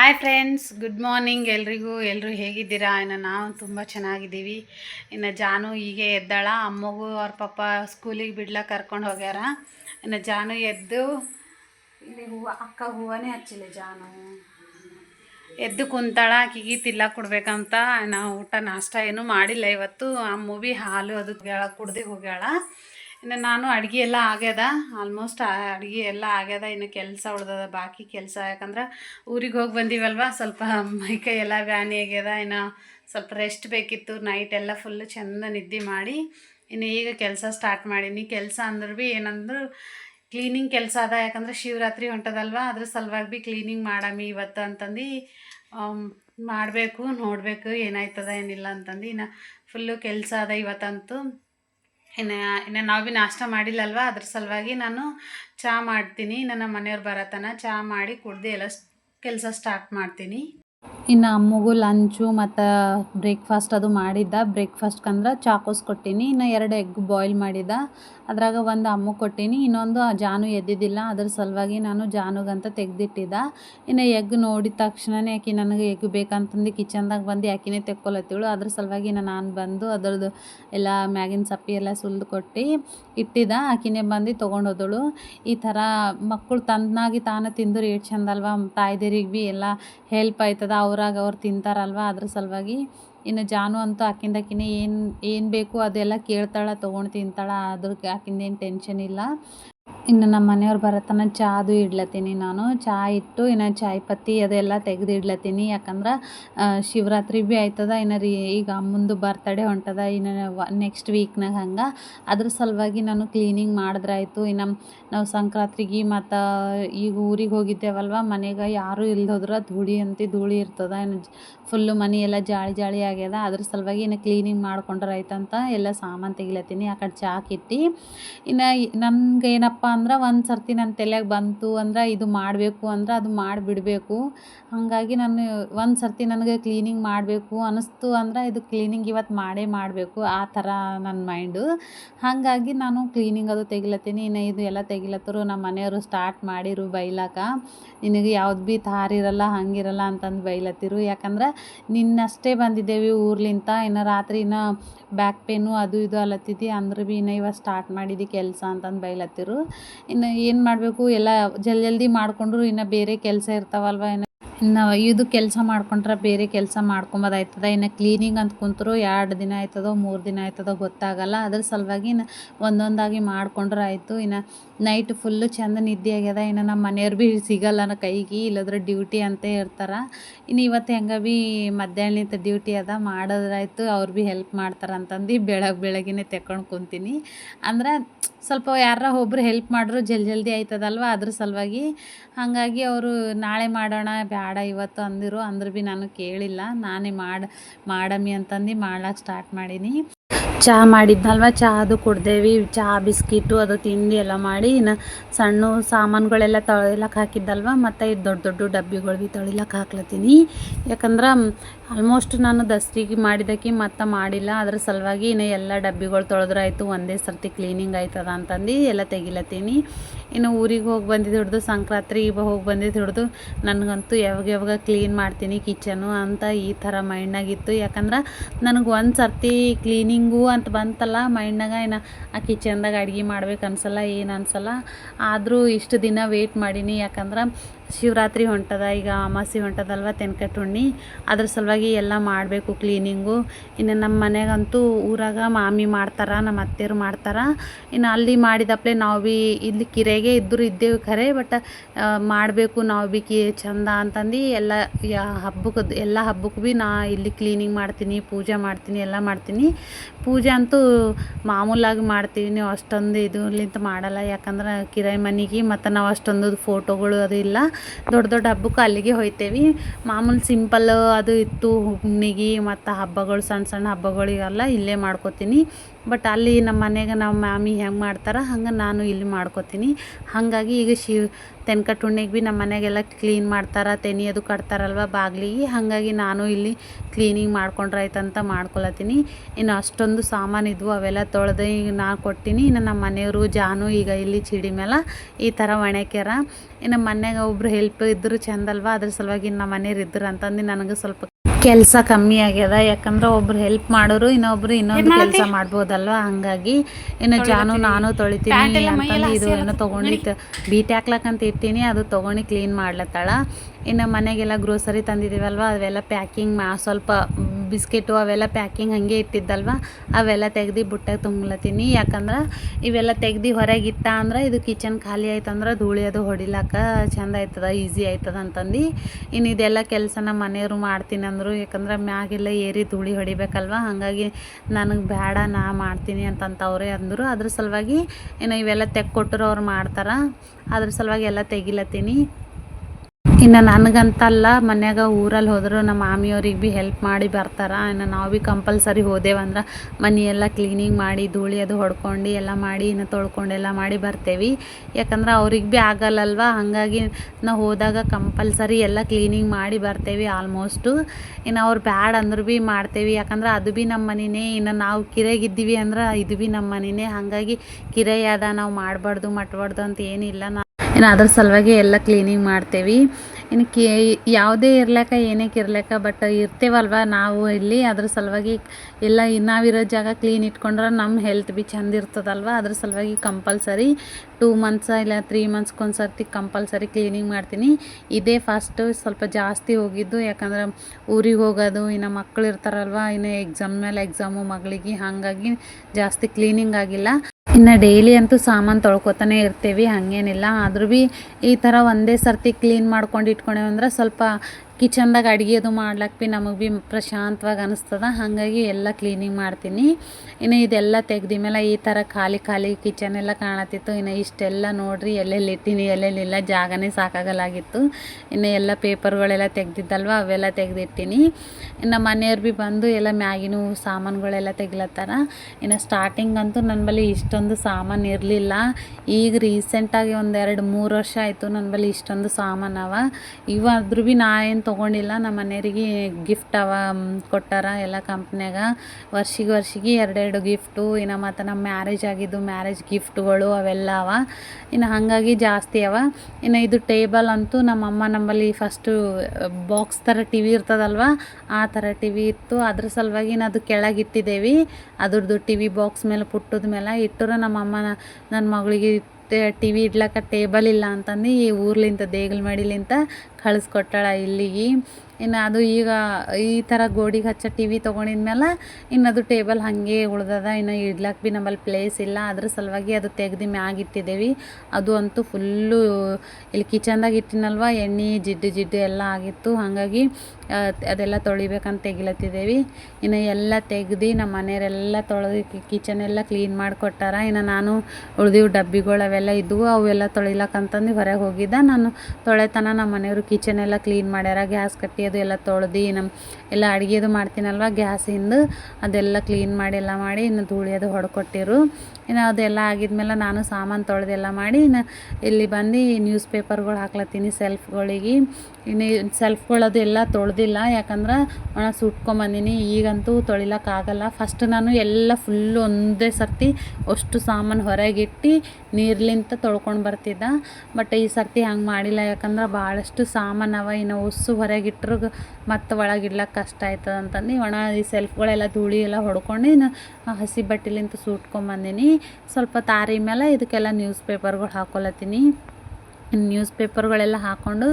Hi friends good morning ಎಲ್ರಿಗೂ. ಎಲ್ಲರೂ ಹೇಗಿದ್ದೀರಾ? ಇನ್ನು ನಾವು ತುಂಬ ಚೆನ್ನಾಗಿದ್ದೀವಿ. ಇನ್ನು ಜಾನು ಹೀಗೆ ಎದ್ದಾಳ. ಅಮ್ಮಗೂ ಅವ್ರ ಪಾಪ ಸ್ಕೂಲಿಗೆ ಬಿಡ್ಲಕ್ಕೆ ಕರ್ಕೊಂಡು ಹೋಗ್ಯಾರ. ಇನ್ನು ಜಾನು ಎದ್ದು ಇಲ್ಲಿ ಹೂವು, ಅಕ್ಕ ಹೂವನೇ ಹಚ್ಚಿಲ್ಲ ಜಾನು. ಎದ್ದು ಕುಂತಾಳ ಕಿಗಿ ತಿಲ್ಲ ಕೊಡ್ಬೇಕಂತ. ನಾವು ಊಟ ನಾಷ್ಟ ಏನೂ ಮಾಡಿಲ್ಲ ಇವತ್ತು. ಆ ಮೂವಿ ಹಾಲು ಅದು ಕುಡ್ದು ಹೋಗ್ಯಾಳ. ಇನ್ನು ನಾನು ಅಡುಗೆ ಎಲ್ಲ ಆಗ್ಯದ ಆಲ್ಮೋಸ್ಟ್ ಅಡುಗೆ ಎಲ್ಲ ಆಗ್ಯದ, ಇನ್ನು ಕೆಲಸ ಉಳ್ದದ, ಬಾಕಿ ಕೆಲಸ. ಯಾಕಂದ್ರೆ ಊರಿಗೆ ಹೋಗಿ ಬಂದೀವಲ್ವ, ಸ್ವಲ್ಪ ಮೈಕೈ ಎಲ್ಲ ವ್ಯಾನಿ ಆಗ್ಯದ, ಇನ್ನು ಸ್ವಲ್ಪ ರೆಸ್ಟ್ ಬೇಕಿತ್ತು ನೈಟ್ ಎಲ್ಲ ಫುಲ್ಲು ಚೆಂದ ನಿದ್ದೆ ಮಾಡಿ, ಇನ್ನು ಈಗ ಕೆಲಸ ಸ್ಟಾರ್ಟ್ ಮಾಡೀನಿ. ಕೆಲಸ ಅಂದ್ರೆ ಭೀ ಏನಂದ್ರು ಕ್ಲೀನಿಂಗ್ ಕೆಲಸ ಅದ, ಯಾಕಂದ್ರೆ ಶಿವರಾತ್ರಿ ಹೊಂಟದಲ್ವ, ಅದ್ರ ಸಲುವಾಗಿ ಭೀ ಕ್ಲೀನಿಂಗ್ ಮಾಡಮಿ ಇವತ್ತು ಅಂತಂದು ಮಾಡಬೇಕು, ನೋಡಬೇಕು, ಏನಾಯ್ತದ, ಏನಿಲ್ಲ ಅಂತಂದು. ಇನ್ನು ಫುಲ್ಲು ಕೆಲಸ ಅದ ಇವತ್ತಂತೂ. ಇನ್ನು ಇನ್ನು ನಾವು ಭೀ ನಾಷ್ಟ ಮಾಡಿಲ್ಲಲ್ವ? ಅದ್ರ ಸಲುವಾಗಿ ನಾನು ಚಹಾ ಮಾಡ್ತೀನಿ. ನನ್ನ ಮನೆಯವ್ರು ಬರತನ ಚಹಾ ಮಾಡಿ ಕುಡ್ದು ಎಲ್ಲ ಕೆಲಸ ಸ್ಟಾರ್ಟ್ ಮಾಡ್ತೀನಿ. ಇನ್ನು ಅಮ್ಮಗೂ ಲಂಚು ಮತ್ತು ಬ್ರೇಕ್ಫಾಸ್ಟ್ ಅದು ಮಾಡಿದ್ದ. ಬ್ರೇಕ್ಫಾಸ್ಟ್ಗಂದ್ರೆ ಚಾಕೋಸ್ ಕೊಟ್ಟೀನಿ, ಇನ್ನು ಎರಡು ಎಗ್ ಬಾಯ್ಲ್ ಮಾಡಿದ್ದ. ಅದ್ರಾಗ ಒಂದು ಅಮ್ಮ ಕೊಟ್ಟೀನಿ, ಇನ್ನೊಂದು ಜಾನು ಎದ್ದಿದ್ದಿಲ್ಲ. ಅದ್ರ ಸಲುವಾಗಿ ನಾನು ಜಾನುಗಂತ ತೆಗೆದಿಟ್ಟಿದ್ದೆ. ಇನ್ನು ಎಗ್ ನೋಡಿದ ತಕ್ಷಣನೇ ಆಕೆ ನನಗೆ ಎಗ್ ಬೇಕಂತಂದು ಕಿಚನ್ದಾಗ ಬಂದು ಆಕಿನೇ ತೆಕ್ಕೊಲತ್ತಿಳು ಅದ್ರ ಸಲುವಾಗಿ ನಾನು ಬಂದು ಅದ್ರದ್ದು ಎಲ್ಲ ಮ್ಯಾಗಿನ ಸಪ್ಪಿ ಎಲ್ಲ ಸುಲಿದು ಕೊಟ್ಟು ಇಟ್ಟಿದ್ದ. ಆಕಿನೇ ಬಂದು ತೊಗೊಂಡು ಹೋದಳು ಈ ಥರ ಮಕ್ಕಳು ತಂದನಾಗಿ ತಾನು ತಿಂದ್ರೆ ಎಷ್ಟು ಚಂದ ಅಲ್ವಾ ತಾಯ್ದಿರಿಗೆ ಭೀ ಎಲ್ಲ ಹೆಲ್ಪ್ ಆಯ್ತದ. ಅವ್ರಾಗ ಅವ್ರು ತಿಂತಾರಲ್ವ? ಅದ್ರ ಸಲುವಾಗಿ ಇನ್ನು ಜಾನು ಅಂತೂ ಆಕಿಂದಕಿನೇ ಏನು ಏನು ಬೇಕು ಅದೆಲ್ಲ ಕೇಳ್ತಾಳೆ, ತೊಗೊಂಡು ತಿಂತಾಳೆ ಅದಕ್ಕೆ ಆಕಿಂದೇನು ಟೆನ್ಷನ್ ಇಲ್ಲ. ಇನ್ನು ನಮ್ಮ ಮನೆಯವ್ರು ಬರತನ ಚಾದು ಇಡ್ಲತ್ತೀನಿ ನಾನು. ಚಾ ಇಟ್ಟು, ಇನ್ನು ಚಾಯ್ ಪತ್ತಿ ಅದೆಲ್ಲ ತೆಗೆದು ಇಡ್ಲತ್ತೀನಿ. ಯಾಕಂದ್ರೆ ಶಿವರಾತ್ರಿ ಭೀ ಆಯ್ತದ, ಇನ್ನು ರೀ, ಈಗ ಮುಂದೆ ಬರ್ತಡೇ ಹೊಂಟದ, ಇನ್ನು ನೆಕ್ಸ್ಟ್ ವೀಕ್ನಾಗ ಹಂಗೆ. ಅದ್ರ ಸಲುವಾಗಿ ನಾನು ಕ್ಲೀನಿಂಗ್ ಮಾಡಿದ್ರಾಯ್ತು. ಇನ್ನು ನಾವು ಸಂಕ್ರಾಂತಿಗೆ ಮತ್ತು ಈಗ ಊರಿಗೆ ಹೋಗಿದ್ದೇವಲ್ವ, ಮನೆಗೆ ಯಾರೂ ಇಲ್ದೋದ್ರೆ ಧೂಳಿ ಅಂತ ಧೂಳಿ ಇರ್ತದ. ಇನ್ನು ಫುಲ್ಲು ಮನೆ ಎಲ್ಲ ಜಾಳಿ ಜಾಳಿ ಆಗ್ಯದ. ಅದ್ರ ಸಲುವಾಗಿ ಇನ್ನು ಕ್ಲೀನಿಂಗ್ ಮಾಡ್ಕೊಂಡ್ರೆ ಆಯ್ತಂತ ಎಲ್ಲ ಸಾಮಾನು ತೆಗಿಲತ್ತೀನಿ. ಆ ಕಡೆ ಚಾಕಿಟ್ಟು ಇನ್ನು ನನಗೇನಪ್ಪ ಅಂದ್ರೆ ಒಂದು ಸರ್ತಿ ನನ್ನ ತಲೆಯಾಗ ಬಂತು ಅಂದ್ರೆ ಇದು ಮಾಡಬೇಕು ಅಂದ್ರೆ ಅದು ಮಾಡಿಬಿಡ್ಬೇಕು. ಹಾಗಾಗಿ ನಾನು ಒಂದು ಸರ್ತಿ ನನಗೆ ಕ್ಲೀನಿಂಗ್ ಮಾಡಬೇಕು ಅನ್ನಿಸ್ತು ಅಂದ್ರೆ ಇದು ಕ್ಲೀನಿಂಗ್ ಇವತ್ತು ಮಾಡೇ ಮಾಡಬೇಕು ಆ ಥರ ನನ್ನ ಮೈಂಡು ಹಾಗಾಗಿ ನಾನು ಕ್ಲೀನಿಂಗ್ ಅದು ತೆಗಿಲತ್ತೀನಿ, ಇನ್ನು ಇದು ಎಲ್ಲ ತೆಗಿಲತ್ತರು ನಮ್ಮ ಮನೆಯವರು ಸ್ಟಾರ್ಟ್ ಮಾಡಿರು ಬೈಲಾಕ. ನಿನಗೆ ಯಾವ್ದು ಭೀ ತಾರಿರಲ್ಲ ಹಂಗಿರಲ್ಲ ಅಂತಂದು ಬೈಲತ್ತಿರು. ಯಾಕಂದ್ರೆ ನಿನ್ನಷ್ಟೇ ಬಂದಿದ್ದೇವೆ ಊರ್ಲಿಂತ, ಇನ್ನು ರಾತ್ರಿ ಇನ್ನು ಬ್ಯಾಕ್ ಪೇನು ಅದು ಇದು ಅಲ್ಲತ್ತಿದ್ದಿ ಅಂದ್ರೆ ಭೀ ಇನ್ನು ಇವಾಗ ಸ್ಟಾರ್ಟ್ ಮಾಡಿದ್ದು ಕೆಲಸ ಅಂತಂದು ಬೈಲತ್ತಿರು. ಇನ್ನು ಏನು ಮಾಡಬೇಕು? ಎಲ್ಲ ಜಲ್ ಜಲ್ದಿ ಮಾಡಿಕೊಂಡ್ರು ಇನ್ನು ಬೇರೆ ಕೆಲಸ ಇರ್ತಾವಲ್ವ? ಇನ್ನು ಇನ್ನು ಇದು ಕೆಲಸ ಮಾಡ್ಕೊಂಡ್ರೆ ಬೇರೆ ಕೆಲಸ ಮಾಡ್ಕೊಂಬೋದಾಯ್ತದ? ಇನ್ನು ಕ್ಲೀನಿಂಗ್ ಅಂತ ಕುಂತರು ಎರಡು ದಿನ ಆಯ್ತದೋ, ಮೂರು ದಿನ ಆಯ್ತದೋ ಗೊತ್ತಾಗಲ್ಲ. ಅದ್ರ ಸಲುವಾಗಿ ಒಂದೊಂದಾಗಿ ಮಾಡ್ಕೊಂಡ್ರೆ ಆಯಿತು. ಇನ್ನು ನೈಟ್ ಫುಲ್ಲು ಚಂದ ನಿದ್ದೆ ಆಗ್ಯದ. ಇನ್ನು ನಮ್ಮ ಮನೆಯವ್ರು ಭೀ ಸಿಗಲ್ಲ ನನ್ನ ಕೈಗೆ, ಇಲ್ಲದ್ರೆ ಡ್ಯೂಟಿ ಅಂತ ಇರ್ತಾರೆ. ಇನ್ನು ಇವತ್ತು ಹೆಂಗೆ ಭೀ ಮಧ್ಯಾಹ್ನಿಂದ ಡ್ಯೂಟಿ ಅದ, ಮಾಡೋದ್ರಾಯ್ತು. ಅವ್ರು ಭೀ ಹೆಲ್ಪ್ ಮಾಡ್ತಾರೆ ಅಂತಂದು ಬೆಳಗ್ಗೆ ಬೆಳಗ್ಗೆನೇ ತೆಕ್ಕೊಂಡು ಕುಂತೀನಿ. ಅಂದ್ರೆ ಸ್ವಲ್ಪ ಯಾರ ಒಬ್ರು ಹೆಲ್ಪ್ ಮಾಡಿದ್ರು, ಜಲ್ದಿ ಜಲ್ದಿ ಆಯ್ತದಲ್ವ? ಅದ್ರ ಸಲುವಾಗಿ ಹಾಗಾಗಿ ಅವರು, ನಾಳೆ ಮಾಡೋಣ ಬೇಡ ಇವತ್ತು ಅಂದಿರು, ಅಂದ್ರೆ ಭೀ ನಾನು ಕೇಳಿಲ್ಲ. ನಾನೇ ಮಾಡಿ ಮಾಡಮಿ ಅಂತಂದು ಮಾಡ್ಲಾಕ್ ಸ್ಟಾರ್ಟ್ ಮಾಡೀನಿ. ಚಹಾ ಮಾಡಿದ್ನಲ್ವ? ಚಹಾ ಅದು ಕುಡ್ದೇವಿ. ಚಹಾ ಬಿಸ್ಕಿಟ್ಟು ಅದು ತಿಂಡಿ ಎಲ್ಲ ಮಾಡಿ ಇನ್ನು ಸಣ್ಣ ಸಾಮಾನುಗಳೆಲ್ಲ ತೊಳಿಲಕ್ಕೆ ಹಾಕಿದ್ದಲ್ವ? ಮತ್ತು ಇದು ದೊಡ್ಡ ದೊಡ್ಡ ಡಬ್ಬಿಗಳು ಭೀ ತೊಳಿಲಕ್ಕೆ ಹಾಕ್ಲತ್ತೀನಿ. ಯಾಕಂದ್ರೆ ಆಲ್ಮೋಸ್ಟ್ ನಾನು ದಸ್ತಿಗೆ ಮಾಡಿದ್ದಕ್ಕೆ ಮತ್ತೆ ಮಾಡಿಲ್ಲ. ಅದ್ರ ಸಲುವಾಗಿ ಇನ್ನು ಎಲ್ಲ ಡಬ್ಬಿಗಳು ತೊಳೆದ್ರಾಯ್ತು. ಒಂದೇ ಸರ್ತಿ ಕ್ಲೀನಿಂಗ್ ಆಯ್ತದ ಅಂತಂದು ಎಲ್ಲ ತೆಗಿಲತ್ತೀನಿ. ಇನ್ನು ಊರಿಗೆ ಹೋಗಿ ಬಂದಿದ್ದು ಹಿಡ್ದು ಸಂಕ್ರಾಂತಿ ಹೋಗಿ ಬಂದಿದ್ದು ಹಿಡ್ದು, ನನಗಂತೂ ಯಾವಾಗ ಯಾವಾಗ ಕ್ಲೀನ್ ಮಾಡ್ತೀನಿ ಕಿಚನು ಅಂತ ಈ ಥರ ಮೈಂಡ್ನಾಗಿತ್ತು ಯಾಕಂದ್ರೆ ನನಗೆ ಒಂದು ಸರ್ತಿ ಕ್ಲೀನಿಂಗು ಅಂತ ಬಂತಲ್ಲ ಮೈಂಡ್ನಾಗ ಏನು ಆ ಕಿಚನ್ದಾಗ ಅಡ್ಗೆ ಮಾಡ್ಬೇಕು ಅನ್ಸಲ್ಲ, ಏನು ಅನ್ಸಲ್ಲ. ಆದರೂ ಇಷ್ಟು ದಿನ ವೆಯ್ಟ್ ಮಾಡೀನಿ. ಯಾಕಂದ್ರೆ ಶಿವರಾತ್ರಿ ಹೊಂಟದ, ಈಗ ಅಮಾಸಿ ಹೊಂಟದಲ್ವ ತೆನ್ಕಟ್ಟು ಹುಣ್ಣಿ ಅದ್ರ ಸಲುವಾಗಿ ಎಲ್ಲ ಮಾಡಬೇಕು ಕ್ಲೀನಿಂಗು ಇನ್ನು ನಮ್ಮ ಮನೆಗಂತೂ ಊರಾಗ ಮಾಮಿ ಮಾಡ್ತಾರೆ, ನಮ್ಮ ಅತ್ತೆಯರು ಮಾಡ್ತಾರೆ. ಇನ್ನು ಅಲ್ಲಿ ಮಾಡಿದಪ್ಲೆ ನಾವು ಭೀ ಇಲ್ಲಿ ಕಿರೆಗೆ ಇದ್ದರೂ ಇದ್ದೇವೆ ಖರೆ ಬಟ್ ಮಾಡಬೇಕು ನಾವು ಭೀ ಕಿ ಚಂದ ಅಂತಂದು ಎಲ್ಲ ಹಬ್ಬಕ್ಕೆ ಎಲ್ಲ ಹಬ್ಬಕ್ಕೂ ಭೀ ನಾ ಇಲ್ಲಿ ಕ್ಲೀನಿಂಗ್ ಮಾಡ್ತೀನಿ, ಪೂಜೆ ಮಾಡ್ತೀನಿ, ಎಲ್ಲ ಮಾಡ್ತೀನಿ. ಪೂಜೆ ಅಂತೂ ಮಾಮೂಲಾಗಿ ಮಾಡ್ತೀವಿ ನೀವು ಅಷ್ಟೊಂದು ಇದುಲಿಂತ ಮಾಡಲ್ಲ, ಯಾಕಂದ್ರೆ ಕಿರಾಯಿ ಮನೆಗೆ ಮತ್ತು ನಾವು ಅಷ್ಟೊಂದು ಫೋಟೋಗಳು ಅದು ಇಲ್ಲ. ದೊಡ್ಡ ದೊಡ್ಡ ಹಬ್ಬಕ್ಕೆ ಅಲ್ಲಿಗೆ ಹೋಯ್ತೇವೆ. ಮಾಮೂಲಿ ಸಿಂಪಲ್ ಅದು ಇತ್ತು, ಹುಣ್ಣಿಗೆ ಮತ್ತು ಹಬ್ಬಗಳು, ಸಣ್ಣ ಸಣ್ಣ ಹಬ್ಬಗಳಿಗೆಲ್ಲ ಇಲ್ಲೇ ಮಾಡ್ಕೋತೀನಿ. ಬಟ್ ಅಲ್ಲಿ ನಮ್ಮ ಮನೆಗೆ ನಮ್ಮ ಮಾಮಿ ಹೆಂಗೆ ಮಾಡ್ತಾರೆ ಹಂಗೆ ನಾನು ಇಲ್ಲಿ ಮಾಡ್ಕೊತೀನಿ. ಹಾಗಾಗಿ ಈಗ ಶಿವ ತೆನ್ಕಟ್ಟು ಹುಣ್ಣಿಗೆ ಭೀ ನಮ್ಮ ಮನೆಗೆಲ್ಲ ಕ್ಲೀನ್ ಮಾಡ್ತಾರೆ, ತೆನಿ ಅದು ಕಟ್ತಾರಲ್ವ ಬಾಗಿಲಿಗೆ ಹಾಗಾಗಿ ನಾನು ಇಲ್ಲಿ ಕ್ಲೀನಿಂಗ್ ಮಾಡ್ಕೊಂಡ್ರಾಯ್ತಂತ ಮಾಡ್ಕೊಳತ್ತೀನಿ. ಇನ್ನು ಅಷ್ಟೊಂದು ಸಾಮಾನು ಇದ್ವು, ಅವೆಲ್ಲ ತೊಳೆದು ಈಗ ನಾ ಕೊಟ್ಟಿನಿ. ಇನ್ನು ನಮ್ಮ ಮನೆಯವರು ಜಾನು ಈಗ ಇಲ್ಲಿ ಚಿಡಿ ಮೇಲೆ ಈ ಥರ ಒಣಕ್ಯಾರ ಇನ್ನು ಮನೆಗೆ ಒಬ್ರು ಹೆಲ್ಪ್ ಇದ್ದರು ಚಂದಲ್ವ, ಅದ್ರ ಸಲುವಾಗಿ ನಮ್ಮ ಮನೆಯವ್ರು ಇದ್ರು ಅಂತಂದು ನನಗೆ ಸ್ವಲ್ಪ ಕೆಲಸ ಕಮ್ಮಿ ಆಗ್ಯದ. ಯಾಕಂದ್ರೆ ಒಬ್ರು ಹೆಲ್ಪ್ ಮಾಡೋರು ಇನ್ನೊಬ್ರು ಇನ್ನೊಂದು ಕೆಲಸ ಮಾಡ್ಬೋದಲ್ವಾ? ಹಂಗಾಗಿ ಇನ್ನು ಜಾನು ನಾನು ತೊಳಿತೀನಿ ಅಂತಂದು ಇದು ಏನೋ ತೊಗೊಂಡಿತ್ತು. ಬೀಟ್ ಹಾಕ್ಲಕ್ಕಂತ ಇಟ್ಟೀನಿ ಅದು ತೊಗೊಂಡು ಕ್ಲೀನ್ ಮಾಡ್ಲತ್ತಾಳ. ಇನ್ನು ಮನೆಗೆಲ್ಲ ಗ್ರೋಸರಿ ತಂದಿದ್ದೀವಲ್ವ ಅವೆಲ್ಲ ಪ್ಯಾಕಿಂಗ್ ಮಾ ಸ್ವಲ್ಪ ಬಿಸ್ಕೆಟು ಅವೆಲ್ಲ ಪ್ಯಾಕಿಂಗ್ ಹಾಗೆ ಇಟ್ಟಿದ್ದಲ್ವ? ಅವೆಲ್ಲ ತೆಗ್ದು ಬುಟ್ಟಾಗ ತುಂಬ್ಲತ್ತೀನಿ. ಯಾಕಂದ್ರೆ ಇವೆಲ್ಲ ತೆಗ್ದು ಹೊರಗೆ ಇಟ್ಟ ಅಂದ್ರೆ ಇದು ಕಿಚನ್ ಖಾಲಿ ಆಯ್ತಂದ್ರೆ ಧೂಳಿ ಅದು ಹೊಡಿಲಾಕ ಚಂದ ಆಯ್ತದ ಈಸಿ ಆಯ್ತದ ಅಂತಂದು. ಇನ್ನು ಇದೆಲ್ಲ ಕೆಲಸ ನಮ್ಮ ಮನೆಯವರು ಮಾಡ್ತೀನಿ ಅಂದರು. ಯಾಕಂದ್ರೆ ಮ್ಯಾಗೆಲ್ಲ ಏರಿ ಧೂಳಿ ಹೊಡಿಬೇಕಲ್ವ? ಹಾಗಾಗಿ ನನಗೆ ಬೇಡ ನಾ ಮಾಡ್ತೀನಿ ಅಂತಂತ ಅವರೇ ಅಂದರು. ಅದ್ರ ಸಲುವಾಗಿ ಇನ್ನು ಇವೆಲ್ಲ ತೆಕ್ಕೊಟ್ಟರು ಅವ್ರು ಮಾಡ್ತಾರೆ. ಅದ್ರ ಸಲುವಾಗಿ ಎಲ್ಲ ತೆಗಿಲತ್ತೀನಿ. ಇನ್ನು ನನಗಂತಲ್ಲ, ಮನ್ಯಾಗ ಊರಲ್ಲಿ ಹೋದ್ರೆ ನಮ್ಮ ಮಾಮಿಯವ್ರಿಗೆ ಭೀ ಹೆಲ್ಪ್ ಮಾಡಿ ಬರ್ತಾರೆ. ಇನ್ನು ನಾವು ಭೀ ಕಂಪಲ್ಸರಿ ಹೋದೇವಂದ್ರೆ ಮನೆ ಎಲ್ಲ ಕ್ಲೀನಿಂಗ್ ಮಾಡಿ, ಧೂಳಿ ಅದು ಹೊಡ್ಕೊಂಡು ಎಲ್ಲ ಮಾಡಿ, ಇನ್ನು ತೊಳ್ಕೊಂಡು ಎಲ್ಲ ಮಾಡಿ ಬರ್ತೇವೆ. ಯಾಕಂದ್ರೆ ಅವ್ರಿಗೆ ಭೀ ಆಗಲ್ಲಲ್ವ? ಹಾಗಾಗಿ ನಾವು ಹೋದಾಗ ಕಂಪಲ್ಸರಿ ಎಲ್ಲ ಕ್ಲೀನಿಂಗ್ ಮಾಡಿ ಬರ್ತೇವೆ ಆಲ್ಮೋಸ್ಟು ಇನ್ನು ಅವ್ರು ಬ್ಯಾಡ್ ಅಂದ್ರೂ ಭೀ ಮಾಡ್ತೇವೆ. ಯಾಕಂದ್ರೆ ಅದು ಭೀ ನಮ್ಮ ಮನೆಯೇ ಇನ್ನು ನಾವು ಕಿರೆಗಿದ್ದೀವಿ ಅಂದ್ರೆ ಇದು ಭೀ ನಮ್ಮ ಮನೆಯೇ ಹಾಗಾಗಿ ಕಿರೆಯಾದ ನಾವು ಮಾಡಬಾರ್ದು, ಮಟ್ಬಾರ್ದು ಅಂತ ಏನಿಲ್ಲ. ನಾ ಇನ್ನು ಅದ್ರ ಸಲುವಾಗಿ ಎಲ್ಲ ಕ್ಲೀನಿಂಗ್ ಮಾಡ್ತೇವೆ. ಇನ್ನು ಕೇ, ಯಾವುದೇ ಇರ್ಲಕ್ಕ ಏನಕ್ಕೆ ಇರ್ಲಕ್ಕ ಬಟ್ ಇರ್ತೇವಲ್ವ ನಾವು ಇಲ್ಲಿ. ಅದ್ರ ಸಲುವಾಗಿ ಎಲ್ಲ ನಾವಿರೋ ಜಾಗ ಕ್ಲೀನ್ ಇಟ್ಕೊಂಡ್ರೆ ನಮ್ಮ ಹೆಲ್ತ್ ಭೀ ಚೆಂದ ಇರ್ತದಲ್ವ? ಅದ್ರ ಸಲುವಾಗಿ ಕಂಪಲ್ಸರಿ ಟೂ ಮಂತ್ಸ ಇಲ್ಲ ತ್ರೀ ಮಂತ್ಸ್ಗೊಂದು ಸರ್ತಿ ಕಂಪಲ್ಸರಿ ಕ್ಲೀನಿಂಗ್ ಮಾಡ್ತೀನಿ. ಇದೇ ಫಸ್ಟು ಸ್ವಲ್ಪ ಜಾಸ್ತಿ ಹೋಗಿದ್ದು, ಯಾಕಂದ್ರೆ ಊರಿಗೆ ಹೋಗೋದು, ಇನ್ನು ಮಕ್ಕಳು ಇರ್ತಾರಲ್ವ, ಇನ್ನು ಎಕ್ಸಾಮ್ ಮೇಲೆ ಎಕ್ಸಾಮು ಮಗಳಿಗೆ ಹಾಗಾಗಿ ಜಾಸ್ತಿ ಕ್ಲೀನಿಂಗ್ ಆಗಿಲ್ಲ. ಇನ್ನು ಡೈಲಿ ಅಂತೂ ಸಾಮಾನು ತೊಳ್ಕೊತಾನೆ ಇರ್ತೀವಿ, ಹಾಗೇನಿಲ್ಲ. ಆದರೂ ಭೀ ಈ ಥರ ಒಂದೇ ಸರ್ತಿ ಕ್ಲೀನ್ ಮಾಡ್ಕೊಂಡು ಇಟ್ಕೊಂಡೇವಂದ್ರೆ ಸ್ವಲ್ಪ ಕಿಚನ್ದಾಗ ಅಡುಗೆ ಅದು ಮಾಡ್ಲಕ್ಕೆ ಭೀ ನಮಗೆ ಭೀ ಪ್ರಶಾಂತವಾಗಿ ಅನಿಸ್ತದ. ಹಾಗಾಗಿ ಎಲ್ಲ ಕ್ಲೀನಿಂಗ್ ಮಾಡ್ತೀನಿ. ಇನ್ನು ಇದೆಲ್ಲ ತೆಗ್ದ ಮೇಲೆ ಈ ಥರ ಖಾಲಿ ಖಾಲಿ ಕಿಚನ್ ಎಲ್ಲ ಕಾಣತ್ತಿತ್ತು. ಇನ್ನು ಇಷ್ಟೆಲ್ಲ ನೋಡ್ರಿ ಎಲ್ಲೆಲ್ಲಿ ಇಟ್ಟೀನಿ ಎಲ್ಲೆಲ್ಲಿಲ್ಲ ಜಾಗನೇ ಸಾಕಾಗಲಾಗಿತ್ತು. ಇನ್ನು ಎಲ್ಲ ಪೇಪರ್ಗಳೆಲ್ಲ ತೆಗ್ದಿದ್ದಲ್ವ, ಅವೆಲ್ಲ ತೆಗೆದಿಟ್ಟಿನಿ. ಇನ್ನು ಮನೆಯವ್ರು ಭೀ ಬಂದು ಎಲ್ಲ ಮ್ಯಾಗಿನೂ ಸಾಮಾನುಗಳೆಲ್ಲ ತೆಗ್ಲತ್ತಾರ. ಇನ್ನು ಸ್ಟಾರ್ಟಿಂಗ್ ಅಂತೂ ನನ್ನ ಬಳಿ ಇಷ್ಟೊಂದು ಸಾಮಾನು ಇರಲಿಲ್ಲ. ಈಗ ರೀಸೆಂಟಾಗಿ ಒಂದೆರಡು ಮೂರು ವರ್ಷ ಆಯಿತು ನನ್ನ ಬಳಿ ಇಷ್ಟೊಂದು ಸಾಮಾನು ಅವ. ಇವಾದ್ರೂ ಭೀ ನಾ ಏನು ತೊಗೊಂಡಿಲ್ಲ. ನಮ್ಮ ಮನೆಯವ್ರಿಗೆ ಗಿಫ್ಟ್ ಅವ ಕೊಟ್ಟಾರ ಎಲ್ಲ ಕಂಪ್ನ್ಯಾಗ ವರ್ಷಿಗೆ ವರ್ಷಿಗೆ ಎರಡೆರಡು ಗಿಫ್ಟು ಇನ್ನು ಮತ್ತು ನಮ್ಮ ಮ್ಯಾರೇಜ್ ಆಗಿದ್ದು ಮ್ಯಾರೇಜ್ ಗಿಫ್ಟ್ಗಳು ಅವೆಲ್ಲ ಅವ. ಇನ್ನು ಹಾಗಾಗಿ ಜಾಸ್ತಿ ಅವ. ಇನ್ನು ಇದು ಟೇಬಲ್ ಅಂತೂ ನಮ್ಮಮ್ಮ ನಮ್ಮಲ್ಲಿ ಫಸ್ಟು ಬಾಕ್ಸ್ ಥರ ಟಿ ವಿ ಇರ್ತದಲ್ವ? ಆ ಥರ ಟಿ ವಿ ಇತ್ತು. ಅದ್ರ ಸಲುವಾಗಿ ಅದು ಕೆಳಗಿಟ್ಟಿದ್ದೇವೆ ಅದ್ರದ್ದು ಟಿ ವಿ ಬಾಕ್ಸ್ ಮೇಲೆ ಪುಟ್ಟದ ಮೇಲೆ ಇಟ್ಟರು ನಮ್ಮಮ್ಮ ನನ್ನ ಮಗಳಿಗೆ ಟಿ ವಿ ಇಡ್ಲಕ್ಕ ಟೇಬಲ್ ಇಲ್ಲ ಅಂತಂದು ಈ ಊರ್ಲಿಂದ ದೇಗಲ್ ಮಡಿಲಿಂದ ಕಳಿಸ್ಕೊಟ್ಟಾಳ ಇಲ್ಲಿಗೆ. ಇನ್ನು ಅದು ಈಗ ಈ ಥರ ಗೋಡಿಗೆ ಹಚ್ಚ ಟಿ ವಿ ತೊಗೊಂಡಿದ್ಮೇಲೆ ಇನ್ನು ಅದು ಟೇಬಲ್ ಹಾಗೆ ಉಳ್ದದ, ಇನ್ನು ಇಡ್ಲಕ್ಕೆ ಭೀ ನಮ್ಮಲ್ಲಿ ಪ್ಲೇಸ್ ಇಲ್ಲ. ಅದ್ರ ಸಲುವಾಗಿ ಅದು ತೆಗ್ದು ಮ್ಯಾಗ ಇಟ್ಟಿದ್ದೇವೆ. ಅದು ಅಂತೂ ಫುಲ್ಲು ಇಲ್ಲಿ ಕಿಚನ್ದಾಗ ಇಟ್ಟಿನಲ್ವ, ಎಣ್ಣೆ, ಜಿಡ್ಡು ಜಿಡ್ಡು ಎಲ್ಲ ಆಗಿತ್ತು. ಹಾಗಾಗಿ ಅದೆಲ್ಲ ತೊಳಿಬೇಕಂತ ತೆಗಿಲತ್ತಿದ್ದೇವೆ. ಇನ್ನು ಎಲ್ಲ ತೆಗ್ದು ನಮ್ಮ ಮನೆಯವರೆಲ್ಲ ತೊಳೆದು ಕಿಚನ್ ಎಲ್ಲ ಕ್ಲೀನ್ ಮಾಡಿಕೊಟ್ಟಾರ. ಇನ್ನು ನಾನು ಉಳಿದಿವು ಡಬ್ಬಿಗಳು ಅವೆಲ್ಲ ಇದ್ದವು ಅವೆಲ್ಲ ತೊಳಿಲಕ್ಕಂತಂದು ಹೊರಗೆ ಹೋಗಿದ್ದ. ನಾನು ತೊಳೆತನ ನಮ್ಮ ಮನೆಯವರು ಕಿಚನ್ ಎಲ್ಲ ಕ್ಲೀನ್ ಮಾಡ್ಯಾರ, ಗ್ಯಾಸ್ ಕಟ್ಟಿ ಅದು ಎಲ್ಲ ತೊಳೆದು ನಮ್ಮ ಎಲ್ಲ ಅಡುಗೆದು ಮಾಡ್ತೀನಲ್ವ ಗ್ಯಾಸಿಂದು ಅದೆಲ್ಲ ಕ್ಲೀನ್ ಮಾಡಿ ಎಲ್ಲ ಮಾಡಿ ಇನ್ನು ಧೂಳಿ ಅದು ಹೊಡ್ಕೊಟ್ಟಿರು. ಇನ್ನು ಅದೆಲ್ಲ ಆಗಿದ್ಮೇಲೆ ನಾನು ಸಾಮಾನು ತೊಳೆದೆಲ್ಲ ಮಾಡಿ ಇನ್ನು ಇಲ್ಲಿ ಬಂದು ನ್ಯೂಸ್ ಪೇಪರ್ಗಳು ಹಾಕ್ಲತ್ತೀನಿ ಸೆಲ್ಫ್ಗಳಿಗೆ ಇನ್ನು ಸೆಲ್ಫ್ಗಳು ಎಲ್ಲ ತೊಳೆದಿಲ್ಲ. ಯಾಕಂದ್ರೆ ಒಣ ಸುಟ್ಕೊಂಬಂದಿನಿ. ಈಗಂತೂ ತೊಳಿಲಕ್ಕಾಗಲ್ಲ. ಫಸ್ಟ್ ನಾನು ಎಲ್ಲ ಫುಲ್ಲು ಒಂದೇ ಸರ್ತಿ ಅಷ್ಟು ಸಾಮಾನು ಹೊರಗಿಟ್ಟು ನೀರ್ಲಿಂತ ತೊಳ್ಕೊಂಡು ಬರ್ತಿದ್ದ. ಬಟ್ ಈ ಸರ್ತಿ ಹಂಗೆ ಮಾಡಿಲ್ಲ. ಯಾಕಂದ್ರೆ ಭಾಳಷ್ಟು ಸಾಮಾನು ಅವ. ಇನ್ನು ಹೊಸ್ಸು ಹೊರಗಿಟ್ರು ಮತ್ತು ಒಳಗಿಡ್ಲಕ್ಕೆ ಕಷ್ಟ ಆಯ್ತದ ಅಂತಂದು ಒಣ ಈ ಸೆಲ್ಫ್ಗಳೆಲ್ಲ ಧೂಳಿ ಎಲ್ಲ ಹೊಡ್ಕೊಂಡು ಇನ್ನು ಹಸಿ ಬಟ್ಟೆಲಿಂತ ಸುಟ್ಕೊಂಬಂದಿನಿ. ಸ್ವಲ್ಪ ತಾರಿ ಮೇಲೆ ಇದಕ್ಕೆಲ್ಲ ನ್ಯೂಸ್ ಪೇಪರ್ಗಳು ಹಾಕೊಳತ್ತೀನಿ. ನ್ಯೂಸ್ ಪೇಪರ್ಗಳೆಲ್ಲ ಹಾಕ್ಕೊಂಡು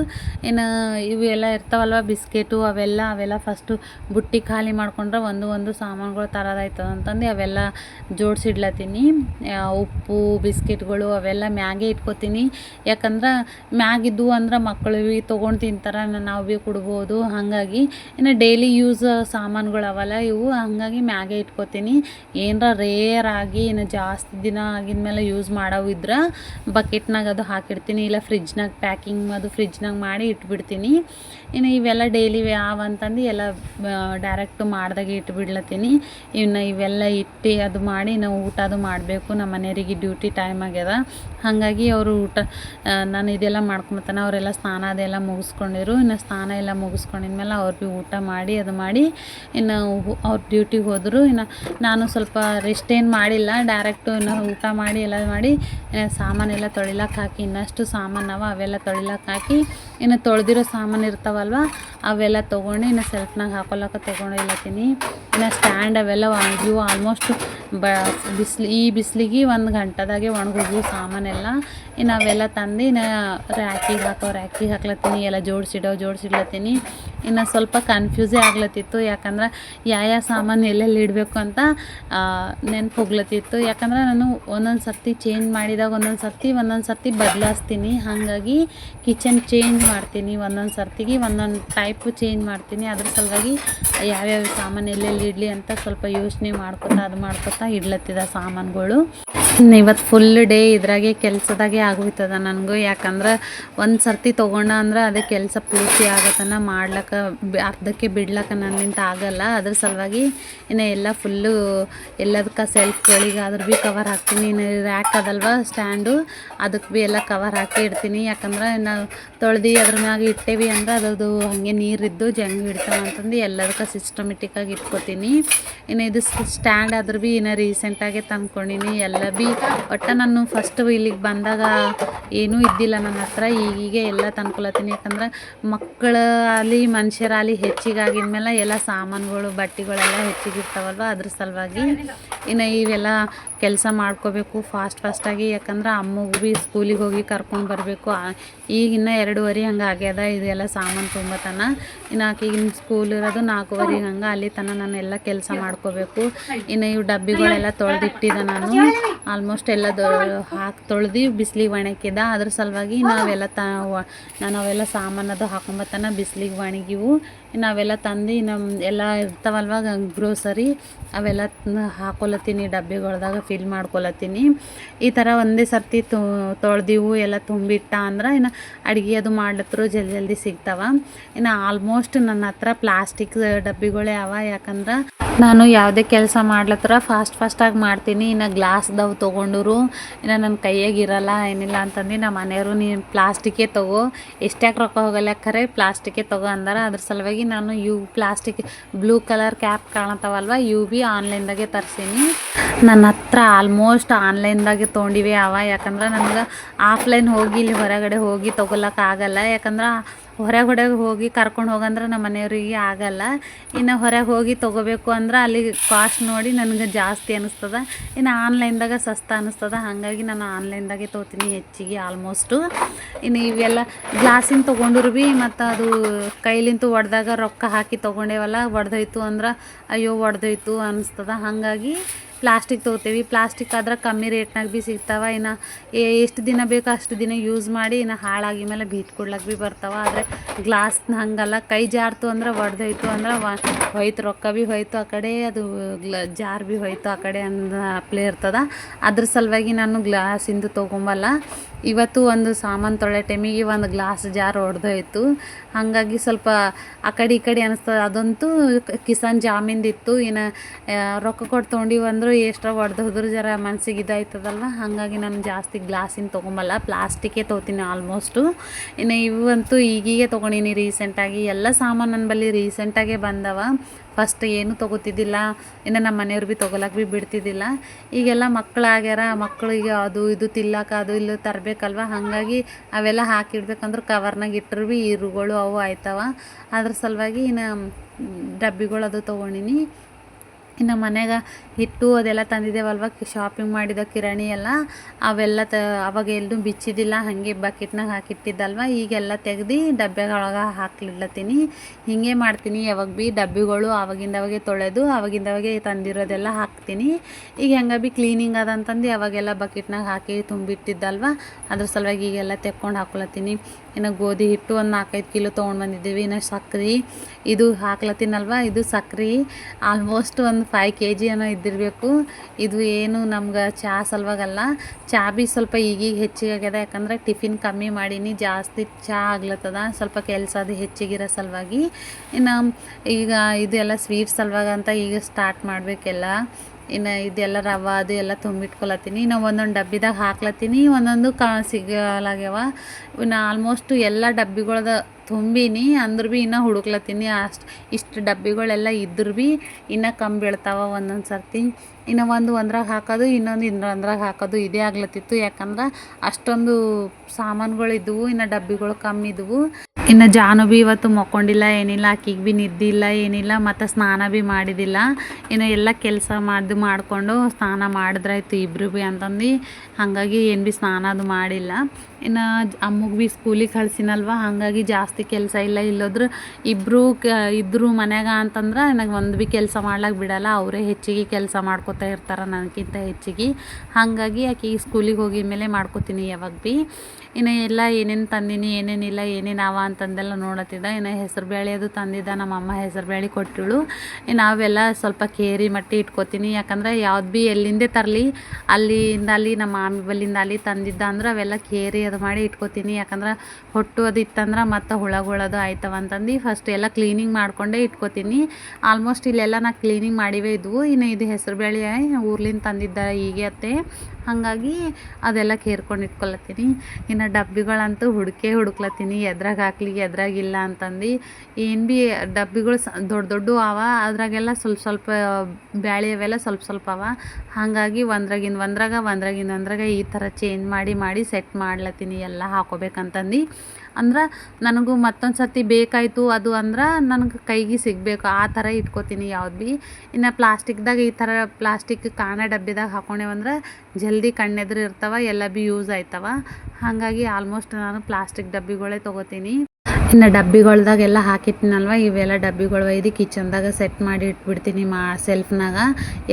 ಏನು ಇವು ಎಲ್ಲ ಇರ್ತಾವಲ್ವ, ಬಿಸ್ಕೆಟು ಅವೆಲ್ಲ ಅವೆಲ್ಲ ಫಸ್ಟು ಬುಟ್ಟಿ ಖಾಲಿ ಮಾಡ್ಕೊಂಡ್ರೆ ಒಂದು ಒಂದು ಸಾಮಾನುಗಳು ತರೋದಾಯ್ತದ ಅಂತಂದು ಅವೆಲ್ಲ ಜೋಡಿಸಿಡ್ಲತ್ತೀನಿ. ಉಪ್ಪು, ಬಿಸ್ಕೆಟ್ಗಳು ಅವೆಲ್ಲ ಮ್ಯಾಗೆ ಇಟ್ಕೋತೀನಿ. ಯಾಕಂದ್ರೆ ಮ್ಯಾಗಿದ್ದು ಅಂದ್ರೆ ಮಕ್ಕಳು ಭೀ ತೊಗೊಂಡು ತಿಂತಾರೆ, ನಾವು ಭೀ ಕೊಡ್ಬೋದು. ಹಾಗಾಗಿ ಇನ್ನು ಡೈಲಿ ಯೂಸ್ ಸಾಮಾನುಗಳು ಅವಲ್ಲ ಇವು, ಹಾಗಾಗಿ ಮ್ಯಾಗೆ ಇಟ್ಕೋತೀನಿ. ಏನರ ರೇರ್ ಆಗಿ ಇನ್ನು ಜಾಸ್ತಿ ದಿನ ಆಗಿದ್ಮೇಲೆ ಯೂಸ್ ಮಾಡೋವಿದ್ರೆ ಬಕೆಟ್ನಾಗ ಅದು ಹಾಕಿಡ್ತೀನಿ. ಇಲ್ಲ ಫ್ರಿಜ್ನಾಗ ಪ್ಯಾಕಿಂಗ್ ಅದು ಫ್ರಿಜ್ನಾಗ ಮಾಡಿ ಇಟ್ಬಿಡ್ತೀನಿ. ಇನ್ನು ಇವೆಲ್ಲ ಡೈಲಿ ಯಾವ ಅಂತಂದು ಎಲ್ಲ ಡೈರೆಕ್ಟ್ ಮಾಡ್ದಾಗೆ ಇಟ್ಬಿಡ್ಲತ್ತೀನಿ. ಇನ್ನು ಇವೆಲ್ಲ ಇಟ್ಟು ಅದು ಮಾಡಿ ನಾವು ಊಟ ಅದು ಮಾಡಬೇಕು. ನಮ್ಮ ಮನೆಯವರಿಗೆ ಡ್ಯೂಟಿ ಟೈಮ್ ಆಗ್ಯದ. ಹಾಗಾಗಿ ಅವರು ಊಟ ನಾನು ಇದೆಲ್ಲ ಮಾಡ್ಕೊಂಬತ್ತಾನೆ, ಅವರೆಲ್ಲ ಸ್ನಾನ ಅದೆಲ್ಲ ಮುಗಿಸ್ಕೊಂಡಿರು ಇನ್ನು ಸ್ನಾನ ಎಲ್ಲ ಮುಗಿಸ್ಕೊಂಡಿದ್ಮೇಲೆ ಅವ್ರು ಭೀ ಊಟ ಮಾಡಿ, ಅದು ಮಾಡಿ, ಇನ್ನು ಅವ್ರ ಡ್ಯೂಟಿಗೆ ಹೋದರು. ಇನ್ನು ನಾನು ಸ್ವಲ್ಪ ರೆಸ್ಟ್ ಏನು ಮಾಡಿಲ್ಲ ಡೈರೆಕ್ಟು ಇನ್ನು ಊಟ ಮಾಡಿ, ಎಲ್ಲ ಮಾಡಿ ಸಾಮಾನೆಲ್ಲ ತೊಳಿಲಕ್ಕೆ ಹಾಕಿ, ಇನ್ನಷ್ಟು ಸಾಮಾನು ಅವ, ಅವೆಲ್ಲ ತೊಳಿಲಕ್ಕೆ ಹಾಕಿ, ಇನ್ನು ತೊಳೆದಿರೋ ಸಾಮಾನು ಇರ್ತಾವಲ್ವ, ಅವೆಲ್ಲ ತೊಗೊಂಡು ಇನ್ನು ಸೆಲ್ಫ್ನಾಗ ಹಾಕೊಳಕ್ಕೆ ತೊಗೊಂಡಿಲ್ಲತ್ತೀನಿ ಇನ್ನು ಸ್ಟ್ಯಾಂಡ್ ಅವೆಲ್ಲ ಒಣಗಿವು ಆಲ್ಮೋಸ್ಟ್ ಬ, ಬಿಸಿಲು, ಈ ಬಿಸಿಲಿಗೆ ಒಂದು ಗಂಟೆದಾಗೆ ಒಣಗೋಗಿವು ಸಾಮಾನೆಲ್ಲ. ಇನ್ನು ಅವೆಲ್ಲ ತಂದು ಇನ್ನು ರ್ಯಾಕಿಗೆ ಹಾಕೋ ರ್ಯಾಕಿಗೆ ಹಾಕ್ಲತ್ತೀನಿ, ಎಲ್ಲ ಜೋಡಿಸಿಡೋ, ಜೋಡಿಸಿಡ್ಲತ್ತೀನಿ. ಇನ್ನು ಸ್ವಲ್ಪ ಕನ್ಫ್ಯೂಸೇ ಆಗ್ಲತ್ತಿತ್ತು, ಯಾಕಂದ್ರೆ ಯಾವ ಯಾವ ಸಾಮಾನು ಎಲ್ಲೆಲ್ಲಿ ಇಡಬೇಕು ಅಂತ ನೆನಪು ಹೋಗ್ಲತ್ತಿತ್ತು ಯಾಕಂದ್ರೆ ನಾನು ಒಂದೊಂದು ಸರ್ತಿ ಚೇಂಜ್ ಮಾಡಿದಾಗ ಒಂದೊಂದು ಸರ್ತಿ ಒಂದೊಂದು ಸರ್ತಿ ಬದಲಾಯಿಸ್ತೀನಿ ಹಾಗಾಗಿ ಕಿಚನ್ ಚೇಂಜ್ ಮಾಡ್ತೀನಿ. ಒಂದೊಂದು ಸರ್ತಿಗೆ ಒಂದೊಂದು ಟೈಪು ಚೇಂಜ್ ಮಾಡ್ತೀನಿ. ಅದ್ರ ಸಲುವಾಗಿ ಯಾವ್ಯಾವ ಸಾಮಾನು ಎಲ್ಲೆಲ್ಲಿ ಇಡಲಿ ಅಂತ ಸ್ವಲ್ಪ ಯೋಚನೆ ಮಾಡ್ಕೊತಾ, ಅದು ಮಾಡ್ಕೊತಾ ಇಡ್ಲತ್ತಿದ ಸಾಮಾನುಗಳು. ಇವತ್ತು ಫುಲ್ ಡೇ ಇದ್ರಾಗೆ ಕೆಲಸದಾಗೆ ಆಗೋಯ್ತದ ನನಗೂ. ಯಾಕಂದ್ರೆ ಒಂದು ಸರ್ತಿ ತೊಗೊಂಡ ಅಂದ್ರೆ ಅದೇ ಕೆಲಸ ಪೂರ್ತಿ ಆಗತನ ಮಾಡ್ಲಕ್ಕ ಅರ್ಧಕ್ಕೆ ಬಿಡ್ಲಕ್ಕ ನನ್ನಿಂದ ಆಗಲ್ಲ. ಅದ್ರ ಸಲುವಾಗಿ ಇನ್ನು ಎಲ್ಲ ಫುಲ್ಲು ಎಲ್ಲದಕ್ಕೆ ಸೆಲ್ಫ್ಗಳಿಗೆ ಅದ್ರ ಭೀ ಕವರ್ ಹಾಕ್ತೀನಿ. ಇನ್ನು ರ್ಯಾಕ್ ಅದಲ್ವ ಸ್ಟ್ಯಾಂಡು ಅದಕ್ಕೆ ಭೀ ಎಲ್ಲ ಕವರ್ ಹಾಕಿ ಇಡ್ತೀನಿ. ಯಾಕಂದ್ರೆ ನಾವು ತೊಳ್ದು ಅದ್ರ ಮ್ಯಾಗ ಇಟ್ಟೇವಿ ಅಂದ್ರೆ ಅದರದ್ದು ಹಾಗೆ ನೀರಿದ್ದು ಜಂಗ್ ಇಡ್ತಾವ ಅಂತಂದು ಎಲ್ಲದಕ್ಕೆ ಸಿಸ್ಟಮೆಟಿಕ್ಕಾಗಿ ಇಟ್ಕೋತೀನಿ. ಇನ್ನು ಇದು ಸ್ಟ್ಯಾಂಡ್ ಆದ್ರೂ ಭೀ ಇನ್ನು ರೀಸೆಂಟಾಗೆ ತಂದ್ಕೊಂಡಿನಿ. ಎಲ್ಲ ಭೀ ಒಟ್ಟು ನಾನು ಫಸ್ಟ್ ಇಲ್ಲಿಗೆ ಬಂದಾಗ ಏನೂ ಇದ್ದಿಲ್ಲ ನನ್ನ ಹತ್ರ. ಈಗೀಗೆ ಎಲ್ಲ ತಂದ್ಕೊಳತ್ತೀನಿ. ಯಾಕಂದ್ರೆ ಮಕ್ಕಳಾಗಲಿ ಮನುಷ್ಯರಾಗಲಿ ಹೆಚ್ಚಿಗಾಗಿದ್ಮೇಲೆ ಎಲ್ಲ ಸಾಮಾನುಗಳು, ಬಟ್ಟೆಗಳೆಲ್ಲ ಹೆಚ್ಚಿಗೆ ಇರ್ತಾವಲ್ವ ಅದ್ರ ಸಲುವಾಗಿ. ಇನ್ನು ಇವೆಲ್ಲ ಕೆಲಸ ಮಾಡ್ಕೋಬೇಕು ಫಾಸ್ಟ್ ಫಾಸ್ಟಾಗಿ ಯಾಕಂದ್ರೆ ಅಮ್ಮಗೆ ಭೀ ಸ್ಕೂಲಿಗೆ ಹೋಗಿ ಕರ್ಕೊಂಡು ಬರಬೇಕು. ಈಗ ಇನ್ನು ಎರಡೂವರೆ ಹಂಗೆ ಆಗ್ಯದ. ಇದೆಲ್ಲ ಸಾಮಾನು ತುಂಬತನ. ಇನ್ನು ಆಕೆಗಿನ ಸ್ಕೂಲ್ ಇರೋದು ನಾಲ್ಕೂವರೆ ಹಂಗೆ. ಅಲ್ಲಿ ತನಕ ನಾನು ಎಲ್ಲ ಕೆಲಸ ಮಾಡ್ಕೋಬೇಕು. ಇನ್ನು ಇವು ಡಬ್ಬಿಗಳೆಲ್ಲ ತೊಳೆದಿಟ್ಟಿದ್ದೆ ನಾನು. ಆಲ್ಮೋಸ್ಟ್ ಎಲ್ಲ ಹಾಕಿ ತೊಳೆದು ಬಿಸಿಲಿಗೆ ಒಣಕಿದ ಅದ್ರ ಸಲುವಾಗಿ ನಾವೆಲ್ಲ ತ ನಾನು ಅವೆಲ್ಲ ಸಾಮಾನದು ಹಾಕೊಂಬತ್ತನ ಬಿಸಿಲಿಗೆ ಒಣಗಿವು. ಇನ್ನು ಅವೆಲ್ಲ ತಂದು ನಮ್ಮ ಎಲ್ಲ ಇರ್ತಾವಲ್ವ ಗ್ರೋಸರಿ ಅವೆಲ್ಲ ಹಾಕೊಲತ್ತೀನಿ, ಡಬ್ಬಿಗಳ್ದಾಗ ಫಿಲ್ ಮಾಡ್ಕೊಳತ್ತೀನಿ ಈ ಥರ ಒಂದೇ ಸರ್ತಿ ತೊಳೆದಿವು, ಎಲ್ಲ ತುಂಬಿಟ್ಟ ಅಂದ್ರೆ ಇನ್ನು ಅಡುಗೆ ಅದು ಮಾಡ್ಲತ್ರು ಜಲ್ದಿ ಜಲ್ದಿ ಸಿಗ್ತಾವ. ಇನ್ನು ಆಲ್ಮೋಸ್ಟ್ ನನ್ನ ಹತ್ರ ಪ್ಲಾಸ್ಟಿಕ್ ಡಬ್ಬಿಗಳೇ ಅವ, ಯಾಕಂದ್ರೆ ನಾನು ಯಾವುದೇ ಕೆಲಸ ಮಾಡ್ಲತ್ತರ ಫಾಸ್ಟ್ ಫಾಸ್ಟಾಗಿ ಮಾಡ್ತೀನಿ. ಇನ್ನು ಗ್ಲಾಸ್ದವು ತೊಗೊಂಡ್ರು, ಇನ್ನು ನನ್ನ ಕೈಯಾಗ ಇರಲ್ಲ, ಏನಿಲ್ಲ ಅಂತಂದು ನಮ್ಮ ಮನೆಯವರು ನೀನು ಪ್ಲಾಸ್ಟಿಕ್ಕೇ ತಗೋ. ಎಷ್ಟ್ಯಾಕೆ ರೊಕ್ಕ ಹೋಗಲ್ಲ ಖರೆ? ಪ್ಲಾಸ್ಟಿಕೇ ತಗೋ ಅಂದಾರ, ಅದ್ರ ಸಲುವಾಗಿ ನಾನು ಯು ಪ್ಲಾಸ್ಟಿಕ್ ಬ್ಲೂ ಕಲರ್ ಕ್ಯಾಪ್ ಕಾಣತ್ತವಲ್ವ? ಇವು ಭೀ ಆನ್ಲೈನ್ದಾಗೆ ತರಿಸೀನಿ. ನನ್ನ ಹತ್ರ ಆಲ್ಮೋಸ್ಟ್ ಆನ್ಲೈನ್ದಾಗೆ ತೊಗೊಂಡಿವಿ ಅವ. ಯಾಕಂದ್ರೆ ನನಗೆ ಆಫ್ಲೈನ್ ಹೋಗಿ ಇಲ್ಲಿ ಹೊರಗಡೆ ಹೋಗಿ ತೊಗೊಳಕ್ಕೆ ಆಗಲ್ಲ ಯಾಕಂದ್ರೆ ಹೊರಗೆ ಹೊಡೆಗೆ ಹೋಗಿ ಕರ್ಕೊಂಡು ಹೋಗಂದ್ರೆ ನಮ್ಮ ಮನೆಯವ್ರಿಗೆ ಆಗಲ್ಲ. ಇನ್ನು ಹೊರಗೆ ಹೋಗಿ ತೊಗೋಬೇಕು ಅಂದ್ರೆ ಅಲ್ಲಿ ಕಾಸ್ಟ್ ನೋಡಿ ನನಗೆ ಜಾಸ್ತಿ ಅನಿಸ್ತದ. ಇನ್ನು ಆನ್ಲೈನ್ದಾಗ ಸಸ್ತ ಅನಿಸ್ತದ. ಹಾಗಾಗಿ ನಾನು ಆನ್ಲೈನ್ದಾಗೆ ತೊಗೋತೀನಿ ಹೆಚ್ಚಿಗೆ ಆಲ್ಮೋಸ್ಟು ಇನ್ನು ಇವೆಲ್ಲ ಗ್ಲಾಸಿನ ತೊಗೊಂಡ್ರು ಭೀ ಮತ್ತು ಅದು ಕೈಲಿಂತು ಒಡೆದಾಗ ರೊಕ್ಕ ಹಾಕಿ ತೊಗೊಂಡೇವಲ್ಲ, ಒಡೆದೋಯ್ತು ಅಂದ್ರೆ ಅಯ್ಯೋ ಒಡೆದೋಯ್ತು ಅನಿಸ್ತದ. ಹಾಗಾಗಿ ಪ್ಲಾಸ್ಟಿಕ್ ತೊಗೋತೀವಿ. ಪ್ಲಾಸ್ಟಿಕ್ ಆದ್ರೆ ಕಮ್ಮಿ ರೇಟ್ನಾಗ ಭೀ ಸಿಗ್ತಾವ. ಇನ್ನು ಎಷ್ಟು ದಿನ ಬೇಕೋ ಅಷ್ಟು ದಿನ ಯೂಸ್ ಮಾಡಿ ಇನ್ನು ಹಾಳಾಗಿ ಮೇಲೆ ಬೀಟ್ ಕೊಡ್ಲಕ್ಕೆ ಭೀ ಬರ್ತಾವ. ಆದರೆ ಗ್ಲಾಸ್ ಹಂಗಲ್ಲ. ಕೈ ಜಾರ್ತು ಅಂದ್ರೆ ಒಡೆದೋಯ್ತು ಅಂದ್ರೆ ಹೋಯ್ತು, ರೊಕ್ಕ ಭೀ ಹೋಯ್ತು ಆ ಕಡೆ, ಅದು ಜಾರ್ ಭೀ ಹೋಯ್ತು ಆ ಕಡೆ ಅಂದ ಪ್ಲೇ ಇರ್ತದ. ಅದ್ರ ಸಲುವಾಗಿ ನಾನು ಗ್ಲಾಸಿಂದು ತೊಗೊಂಬಲ್ಲ. ಇವತ್ತು ಒಂದು ಸಾಮಾನು ತೊಳೆ, ಟೈಮಿಗೆ ಒಂದು ಗ್ಲಾಸ್ ಜಾರ್ ಒಡೆದೋಯ್ತು. ಹಾಗಾಗಿ ಸ್ವಲ್ಪ ಆ ಕಡೆ ಈ ಕಡೆ ಅನಿಸ್ತದೆ ಅದಂತೂ ಕಿಸಾನ್ ಜಾಮೀನ್ದಿತ್ತು. ಇನ್ನು ರೊಕ್ಕ ಕೊಟ್ಟು ತೊಗೊಂಡಿವಿ ಅಂದ್ರೆ ಎಷ್ಟರ ಒಡೆದು ಹೋದ್ರೆ ಜರ ಮನ್ಸಿಗೆ ಇದಾಯ್ತದಲ್ಲ ಹಾಗಾಗಿ ನಾನು ಜಾಸ್ತಿ ಗ್ಲಾಸಿನ ತೊಗೊಂಬಲ್ಲ. ಪ್ಲಾಸ್ಟಿಕ್ಕೇ ತೊಗೊತೀನಿ ಆಲ್ಮೋಸ್ಟು. ಇನ್ನು ಇವಂತೂ ಈಗೀಗೆ ತೊಗೊಂಡೀನಿ ರೀಸೆಂಟಾಗಿ. ಎಲ್ಲ ಸಾಮಾನು ನನ್ನ ಬಳಿ ರೀಸೆಂಟಾಗೆ ಬಂದವ. ಫಸ್ಟ್ ಏನು ತೊಗೋತಿದ್ದಿಲ್ಲ, ಇನ್ನು ನಮ್ಮ ಮನೆಯವ್ರು ಭೀ ತೊಗೊಳಕ್ಕೆ ಭೀ ಬಿಡ್ತಿದ್ದಿಲ್ಲ. ಈಗೆಲ್ಲ ಮಕ್ಕಳಾಗ್ಯಾರ ಮಕ್ಕಳಿಗೆ ಅದು ಇದು ತಿಲ್ಲಕ ಅದು ಇಲ್ಲ ತರಬೇಕಲ್ವ? ಹಾಗಾಗಿ ಅವೆಲ್ಲ ಹಾಕಿಡ್ಬೇಕಂದ್ರೆ ಕವರ್ನಾಗ ಇಟ್ಟರು ಭೀ ಇರುಗಳು ಅವು ಆಯ್ತವ. ಅದ್ರ ಸಲುವಾಗಿ ಇನ್ನು ಡಬ್ಬಿಗಳು ಅದು ತೊಗೊಂಡಿನಿ. ಇನ್ನು ಮನೆಗೆ ಹಿಟ್ಟು ಅದೆಲ್ಲ ತಂದಿದ್ದೇವಲ್ವ? ಶಾಪಿಂಗ್ ಮಾಡಿದ ಕಿರಾಣಿ ಎಲ್ಲ, ಅವೆಲ್ಲ ತ ಅವಾಗ ಎಲ್ಲೂ ಬಿಚ್ಚಿದ್ದಿಲ್ಲ, ಹಾಗೆ ಬಕೆಟ್ನಾಗ ಹಾಕಿಟ್ಟಿದ್ದಲ್ವ? ಈಗೆಲ್ಲ ತೆಗ್ದು ಡಬ್ಬೆಗಳೊಳಗೆ ಹಾಕ್ಲಿಡ್ಲತ್ತೀನಿ. ಹೀಗೆ ಮಾಡ್ತೀನಿ. ಯಾವಾಗ ಭೀ ಡಬ್ಬಿಗಳು ಅವಾಗಿಂದವಾಗೆ ತೊಳೆದು ಅವಾಗಿಂದವಾಗೆ ತಂದಿರೋದೆಲ್ಲ ಹಾಕ್ತೀನಿ. ಈಗ ಹೆಂಗೆ ಭೀ ಕ್ಲೀನಿಂಗ್ ಅದಂತಂದು ಅವಾಗೆಲ್ಲ ಬಕೆಟ್ನಾಗ ಹಾಕಿ ತುಂಬಿಟ್ಟಿದ್ದಲ್ವ? ಅದ್ರ ಸಲುವಾಗಿ ಈಗೆಲ್ಲ ತೆಕ್ಕೊಂಡು ಹಾಕ್ಲತ್ತೀನಿ. ಇನ್ನು ಗೋಧಿ ಹಿಟ್ಟು ಒಂದು ನಾಲ್ಕೈದು ಕಿಲೋ ತೊಗೊಂಡು ಬಂದಿದ್ದೀವಿ. ಇನ್ನು ಸಕ್ರೆ. ಇದು ಹಾಕ್ಲತ್ತೀನಲ್ವ? ಇದು ಸಕ್ರೆ. ಆಲ್ಮೋಸ್ಟ್ ಒಂದು ಫೈವ್ ಕೆ ಜಿ ಏನೋ ಇದ್ದಿರಬೇಕು ಇದು ಏನು ನಮ್ಗೆ ಚಹಾ ಸಲುವಾಗಲ್ಲ. ಚಾ ಬಿ ಸ್ವಲ್ಪ ಈಗೀಗ ಹೆಚ್ಚಿಗೆ ಆಗ್ಯದ. ಯಾಕಂದ್ರೆ ಟಿಫಿನ್ ಕಮ್ಮಿ ಮಾಡೀನಿ, ಜಾಸ್ತಿ ಚಹಾ ಆಗ್ಲತ್ತದ. ಸ್ವಲ್ಪ ಕೆಲಸ ಅದು ಹೆಚ್ಚಿಗಿರೋ ಸಲುವಾಗಿ. ಇನ್ನು ಈಗ ಇದೆಲ್ಲ ಸ್ವೀಟ್ ಸಲುವಾಗ ಅಂತ ಈಗ ಸ್ಟಾರ್ಟ್ ಮಾಡಬೇಕೆಲ್ಲ. ಇನ್ನು ಇದೆಲ್ಲ ರವೆ, ಅದು ಎಲ್ಲ ತುಂಬಿಟ್ಕೊಳತ್ತೀನಿ. ಇನ್ನು ಒಂದೊಂದು ಡಬ್ಬಿದಾಗ ಹಾಕ್ಲತ್ತೀನಿ. ಒಂದೊಂದು ಕಾ ಸಿಗಲಾಗ್ಯವ. ಇನ್ನು ಆಲ್ಮೋಸ್ಟು ಎಲ್ಲ ಡಬ್ಬಿಗಳ್ದ ತುಂಬಿನಿ, ಅಂದ್ರೆ ಭೀ ಇನ್ನೂ ಹುಡುಕ್ಲತ್ತೀನಿ. ಅಷ್ಟು, ಇಷ್ಟು ಡಬ್ಬಿಗಳೆಲ್ಲ ಇದ್ರೂ ಭೀ ಇನ್ನೂ ಕಮ್ಮಿ ಬೀಳ್ತಾವ ಒಂದೊಂದು ಸರ್ತಿ. ಇನ್ನು ಒಂದು ಒಂದ್ರಾಗ ಹಾಕೋದು, ಇನ್ನೊಂದು ಇನ್ನೊಂದ್ರಾಗ ಹಾಕೋದು ಇದೇ ಆಗ್ಲತ್ತಿತ್ತು. ಯಾಕಂದ್ರೆ ಅಷ್ಟೊಂದು ಸಾಮಾನುಗಳು ಇದ್ದವು ಇನ್ನು ಡಬ್ಬಿಗಳು ಕಮ್ಮಿ ಇದ್ದವು ಇನ್ನು ಜಾನು ಭೀ ಇವತ್ತು ಮಕ್ಕೊಂಡಿಲ್ಲ, ಏನಿಲ್ಲ, ಆಕಿಗೆ ಭೀ ನಿದ್ದಿಲ್ಲ, ಏನಿಲ್ಲ, ಮತ್ತು ಸ್ನಾನ ಭೀ ಮಾಡಿದಿಲ್ಲ. ಇನ್ನು ಎಲ್ಲ ಕೆಲಸ ಮಾಡ್ದು ಮಾಡಿಕೊಂಡು ಸ್ನಾನ ಮಾಡಿದ್ರಾಯ್ತು ಇಬ್ಬರು ಭೀ ಅಂತಂದು. ಹಾಗಾಗಿ ಏನು ಭೀ ಸ್ನಾನ ಅದು ಮಾಡಿಲ್ಲ. ಇನ್ನು ಅಮ್ಮಗೆ ಭೀ ಸ್ಕೂಲಿಗೆ ಕಳ್ಸಿನಲ್ವ, ಹಾಗಾಗಿ ಜಾಸ್ತಿ ಕೆಲಸ ಇಲ್ಲ. ಇಲ್ಲೋದ್ರೆ ಇಬ್ಬರು ಕ ಇದ್ದರು ಮನ್ಯಾಗ ಅಂತಂದ್ರೆ ನನಗೆ ಒಂದು ಭೀ ಕೆಲಸ ಮಾಡ್ಲಕ್ಕೆ ಬಿಡಲ್ಲ, ಅವರೇ ಹೆಚ್ಚಿಗೆ ಕೆಲಸ ಮಾಡ್ಕೊತಾ ಇರ್ತಾರೆ ನನಗಿಂತ ಹೆಚ್ಚಿಗೆ. ಹಾಗಾಗಿ ಆಕೆ ಸ್ಕೂಲಿಗೆ ಹೋಗಿದ ಮೇಲೆ ಮಾಡ್ಕೊತೀನಿ ಯಾವಾಗ ಭೀ ಇನ್ನು ಎಲ್ಲ ಏನೇನು ತಂದೀನಿ ಏನೇನಿಲ್ಲ ಏನೇನು ಅವ ಅಂತಂದೆಲ್ಲ ನೋಡತ್ತಿದ್ದ ಇನ್ನು ಹೆಸರು ಬೇಳೆ ಅದು ತಂದಿದ್ದ, ನಮ್ಮ ಅಮ್ಮ ಹೆಸರು ಬೇಳೆ ಕೊಟ್ಟಳು. ಇನ್ನು ಸ್ವಲ್ಪ ಕೇರಿ ಮಟ್ಟಿ ಇಟ್ಕೋತೀನಿ. ಯಾಕಂದ್ರೆ ಯಾವ್ದು ಭೀ ಎಲ್ಲಿಂದೇ ತರಲಿ, ಅಲ್ಲಿಂದ ಅಲ್ಲಿ, ನಮ್ಮ ಮಾಮಿ ಬಲ್ಲಿಂದ ಅಲ್ಲಿ ತಂದಿದ್ದ ಅಂದ್ರೆ ಅವೆಲ್ಲ ಕೇರಿ ಅದು ಮಾಡಿ ಇಟ್ಕೊತೀನಿ. ಯಾಕಂದ್ರೆ ಹೊಟ್ಟು ಅದು ಇತ್ತಂದ್ರೆ ಮತ್ತು ಹುಳಗಳದು ಆಯ್ತವ ಅಂತಂದು. ಫಸ್ಟ್ ಎಲ್ಲ ಕ್ಲೀನಿಂಗ್ ಮಾಡಿಕೊಂಡೇ ಇಟ್ಕೋತೀನಿ. ಆಲ್ಮೋಸ್ಟ್ ಇಲ್ಲೆಲ್ಲ ನಾ ಕ್ಲೀನಿಂಗ್ ಮಾಡಿವೇ ಇದ್ವು. ಇನ್ನು ಇದು ಹೆಸರು ಬೇಳೆ ಊರ್ಲಿಂದ ತಂದಿದ್ದ ಹೀಗೆ ಅತ್ತೆ. ಹಾಗಾಗಿ ಅದೆಲ್ಲ ಕೇರ್ಕೊಂಡು ಇಟ್ಕೊಳತ್ತೀನಿ. ಇನ್ನು ಡಬ್ಬಿಗಳಂತೂ ಹುಡುಕೇ ಹುಡುಕ್ಲತ್ತೀನಿ. ಎದ್ರಾಗ ಹಾಕ್ಲಿ ಎದ್ರಾಗಿಲ್ಲ ಅಂತಂದು. ಏನು ಭೀ ಡಬ್ಬಿಗಳು ಸ ದೊಡ್ಡ ದೊಡ್ಡ ಅವ. ಅದ್ರಾಗೆಲ್ಲ ಸ್ವಲ್ಪ ಸ್ವಲ್ಪ ಬ್ಯಾಳಿ ಅವೆಲ್ಲ ಸ್ವಲ್ಪ ಸ್ವಲ್ಪ ಅವ. ಹಾಗಾಗಿ ಒಂದ್ರಾಗಿಂದ ಒಂದ್ರಾಗ ಒಂದ್ರಾಗಿಂದ ಒಂದ್ರಾಗ ಈ ಥರ ಚೇಂಜ್ ಮಾಡಿ ಮಾಡಿ ಸೆಟ್ ಮಾಡ್ಲತ್ತೀನಿ. ಎಲ್ಲ ಹಾಕೋಬೇಕಂತಂದು. ಅಂದ್ರೆ ನನಗೂ ಮತ್ತೊಂದು ಸರ್ತಿ ಬೇಕಾಯಿತು ಅದು ಅಂದ್ರೆ ನನಗೆ ಕೈಗೆ ಸಿಗಬೇಕು. ಆ ಥರ ಇಟ್ಕೋತೀನಿ ಯಾವ್ದು ಭೀ ಇನ್ನು ಪ್ಲಾಸ್ಟಿಕ್ದಾಗ ಈ ಥರ ಪ್ಲಾಸ್ಟಿಕ್ ಕಾಣ ಡಬ್ಬಿದಾಗ ಹಾಕೊಂಡೇವಂದ್ರೆ ಜಲ್ದಿ ಕಣ್ಣೆದ್ರು ಇರ್ತಾವ, ಎಲ್ಲ ಭೀ ಯೂಸ್ ಆಯ್ತವ. ಹಾಗಾಗಿ ಆಲ್ಮೋಸ್ಟ್ ನಾನು ಪ್ಲಾಸ್ಟಿಕ್ ಡಬ್ಬಿಗಳೇ ತೊಗೋತೀನಿ. ಇನ್ನು ಡಬ್ಬಿಗಳ್ದಾಗೆಲ್ಲ ಹಾಕಿಟ್ಟಿನಲ್ವ ಇವೆಲ್ಲ ಡಬ್ಬಿಗಳು ಒಯ್ದು ಕಿಚನ್ದಾಗ ಸೆಟ್ ಮಾಡಿ ಇಟ್ಬಿಡ್ತೀನಿ ಮಾ, ಸೆಲ್ಫ್ನಾಗ.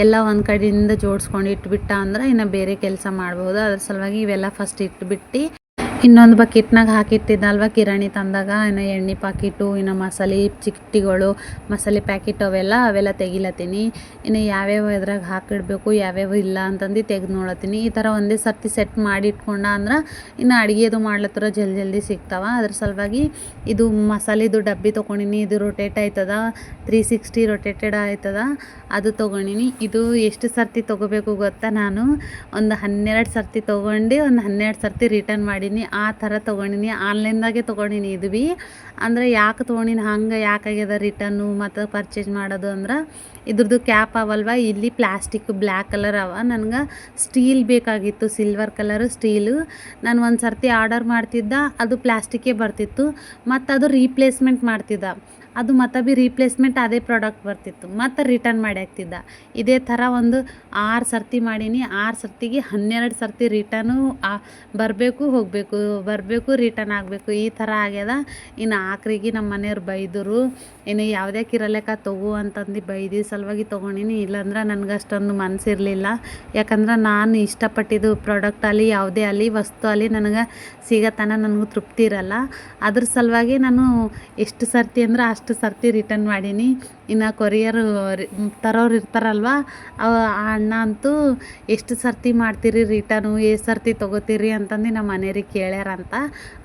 ಎಲ್ಲ ಒಂದು ಕಡೆಯಿಂದ ಜೋಡಿಸ್ಕೊಂಡು ಇಟ್ಬಿಟ್ಟ ಅಂದ್ರೆ ಇನ್ನು ಬೇರೆ ಕೆಲಸ ಮಾಡ್ಬೋದು. ಅದ್ರ ಸಲುವಾಗಿ ಇವೆಲ್ಲ ಫಸ್ಟ್ ಇಟ್ಬಿಟ್ಟು ಇನ್ನೊಂದು ಬಕೆಟ್ನಾಗ ಹಾಕಿಟ್ಟಿದ್ದಲ್ವ? ಕಿರಾಣಿ ತಂದಾಗ ಇನ್ನು ಎಣ್ಣೆ ಪಾಕಿಟು ಇನ್ನು ಮಸಾಲೆ ಚಿಟ್ಟಿಗಳು, ಮಸಾಲೆ ಪ್ಯಾಕೆಟ್ ಅವೆಲ್ಲ ಅವೆಲ್ಲ ತೆಗಿಲತ್ತೀನಿ. ಇನ್ನು ಯಾವ್ಯಾವ ಇದ್ರಾಗ ಹಾಕಿಡಬೇಕು, ಯಾವ್ಯಾವ ಇಲ್ಲ ಅಂತಂದು ತೆಗೆದು ನೋಡತ್ತೀನಿ. ಈ ಥರ ಒಂದೇ ಸರ್ತಿ ಸೆಟ್ ಮಾಡಿ ಇಟ್ಕೊಂಡ ಅಂದ್ರೆ ಇನ್ನು ಅಡುಗೆದು ಮಾಡ್ಲತ್ತರ ಜಲ್ದಿ ಜಲ್ದಿ ಸಿಗ್ತಾವ. ಅದ್ರ ಸಲುವಾಗಿ ಇದು ಮಸಾಲೆದು ಡಬ್ಬಿ ತೊಗೊಂಡಿನಿ, ಇದು ರೊಟೇಟ್ ಆಯ್ತದ ತ್ರೀ ಸಿಕ್ಸ್ಟಿ ರೊಟೇಟೆಡ್ ಆಯ್ತದ, ಅದು ತೊಗೊಂಡಿನಿ. ಇದು ಎಷ್ಟು ಸರ್ತಿ ತೊಗೋಬೇಕು ಗೊತ್ತಾ ನಾನು? ಒಂದು ಹನ್ನೆರಡು ಸರ್ತಿ ತೊಗೊಂಡು, ಒಂದು ಹನ್ನೆರಡು ಸರ್ತಿ ರಿಟರ್ನ್ ಮಾಡೀನಿ. ಆ ಥರ ತೊಗೊಂಡಿನಿ. ಆನ್ಲೈನ್ದಾಗೆ ತೊಗೊಂಡಿನಿ ಇದು ಭೀ ಅಂದರೆ ಯಾಕೆ ತೊಗೊಂಡಿನಿ, ಹಂಗೆ ಯಾಕಾಗ್ಯದ ರಿಟರ್ನು ಮತ್ತು ಪರ್ಚೇಸ್ ಮಾಡೋದು ಅಂದ್ರೆ ಇದ್ರದ್ದು ಕ್ಯಾಪ್ ಅವಲ್ವ? ಇಲ್ಲಿ ಪ್ಲಾಸ್ಟಿಕ್ ಬ್ಲ್ಯಾಕ್ ಕಲರ್ ಅವ. ನನಗೆ ಸ್ಟೀಲ್ ಬೇಕಾಗಿತ್ತು, ಸಿಲ್ವರ್ ಕಲರು, ಸ್ಟೀಲು. ನಾನು ಒಂದು ಸರ್ತಿ ಆರ್ಡರ್ ಮಾಡ್ತಿದ್ದ, ಅದು ಪ್ಲಾಸ್ಟಿಕ್ಕೇ ಬರ್ತಿತ್ತು. ಮತ್ತು ಅದು ರೀಪ್ಲೇಸ್ಮೆಂಟ್ ಮಾಡ್ತಿದ್ದ. ಅದು ಮತ್ತೆ ಭೀ ರೀಪ್ಲೇಸ್ಮೆಂಟ್ ಅದೇ ಪ್ರಾಡಕ್ಟ್ ಬರ್ತಿತ್ತು. ಮತ್ತು ರಿಟರ್ನ್ ಮಾಡಿ ಹಾಕ್ತಿದ್ದ. ಇದೇ ಥರ ಒಂದು ಆರು ಸರ್ತಿ ಮಾಡೀನಿ. ಆರು ಸರ್ತಿಗೆ ಹನ್ನೆರಡು ಸರ್ತಿ ರಿಟರ್ನು ಬರಬೇಕು, ಹೋಗಬೇಕು, ಬರಬೇಕು, ರಿಟರ್ನ್ ಆಗಬೇಕು. ಈ ಥರ ಆಗ್ಯದ. ಇನ್ನು ಆಕ್ರಿಗೆ ನಮ್ಮ ಮನೆಯವ್ರು ಬೈದರು. ಇನ್ನು ಯಾವುದೇ ಕಿರಲೆಕ ತಗೋ ಅಂತಂದು ಬೈದಿ ಸಲುವಾಗಿ ತೊಗೊಂಡಿನಿ. ಇಲ್ಲಾಂದ್ರೆ ನನಗೆ ಅಷ್ಟೊಂದು ಮನಸ್ಸಿರಲಿಲ್ಲ ಯಾಕಂದ್ರೆ ನಾನು ಇಷ್ಟಪಟ್ಟಿದ್ದು ಪ್ರಾಡಕ್ಟ್ ಅಲ್ಲಿ, ಯಾವುದೇ ಅಲ್ಲಿ, ವಸ್ತು ಅಲ್ಲಿ ನನಗೆ ಸಿಗತನ ನನಗೂ ತೃಪ್ತಿ ಇರಲ್ಲ. ಅದ್ರ ಸಲುವಾಗಿ ನಾನು ಎಷ್ಟು ಸರ್ತಿ ಅಂದ್ರೆ ಅಷ್ಟು ಸರ್ತಿ ರಿಟರ್ನ್ ಮಾಡೀನಿ. ಇನ್ನು ಕೊರಿಯರ್ ತರೋರು ಇರ್ತಾರಲ್ವ? ಆ ಅಣ್ಣ ಅಂತೂ, ಎಷ್ಟು ಸರ್ತಿ ಮಾಡ್ತೀರಿ ರಿಟರ್ನು ಎಷ್ಟು ಸರ್ತಿ ತೊಗೋತೀರಿ? ಅಂತಂದು ನಮ್ಮ ಮನೆಯವ್ರಿಗೆ ಕೇಳ್ಯಾರಂತ.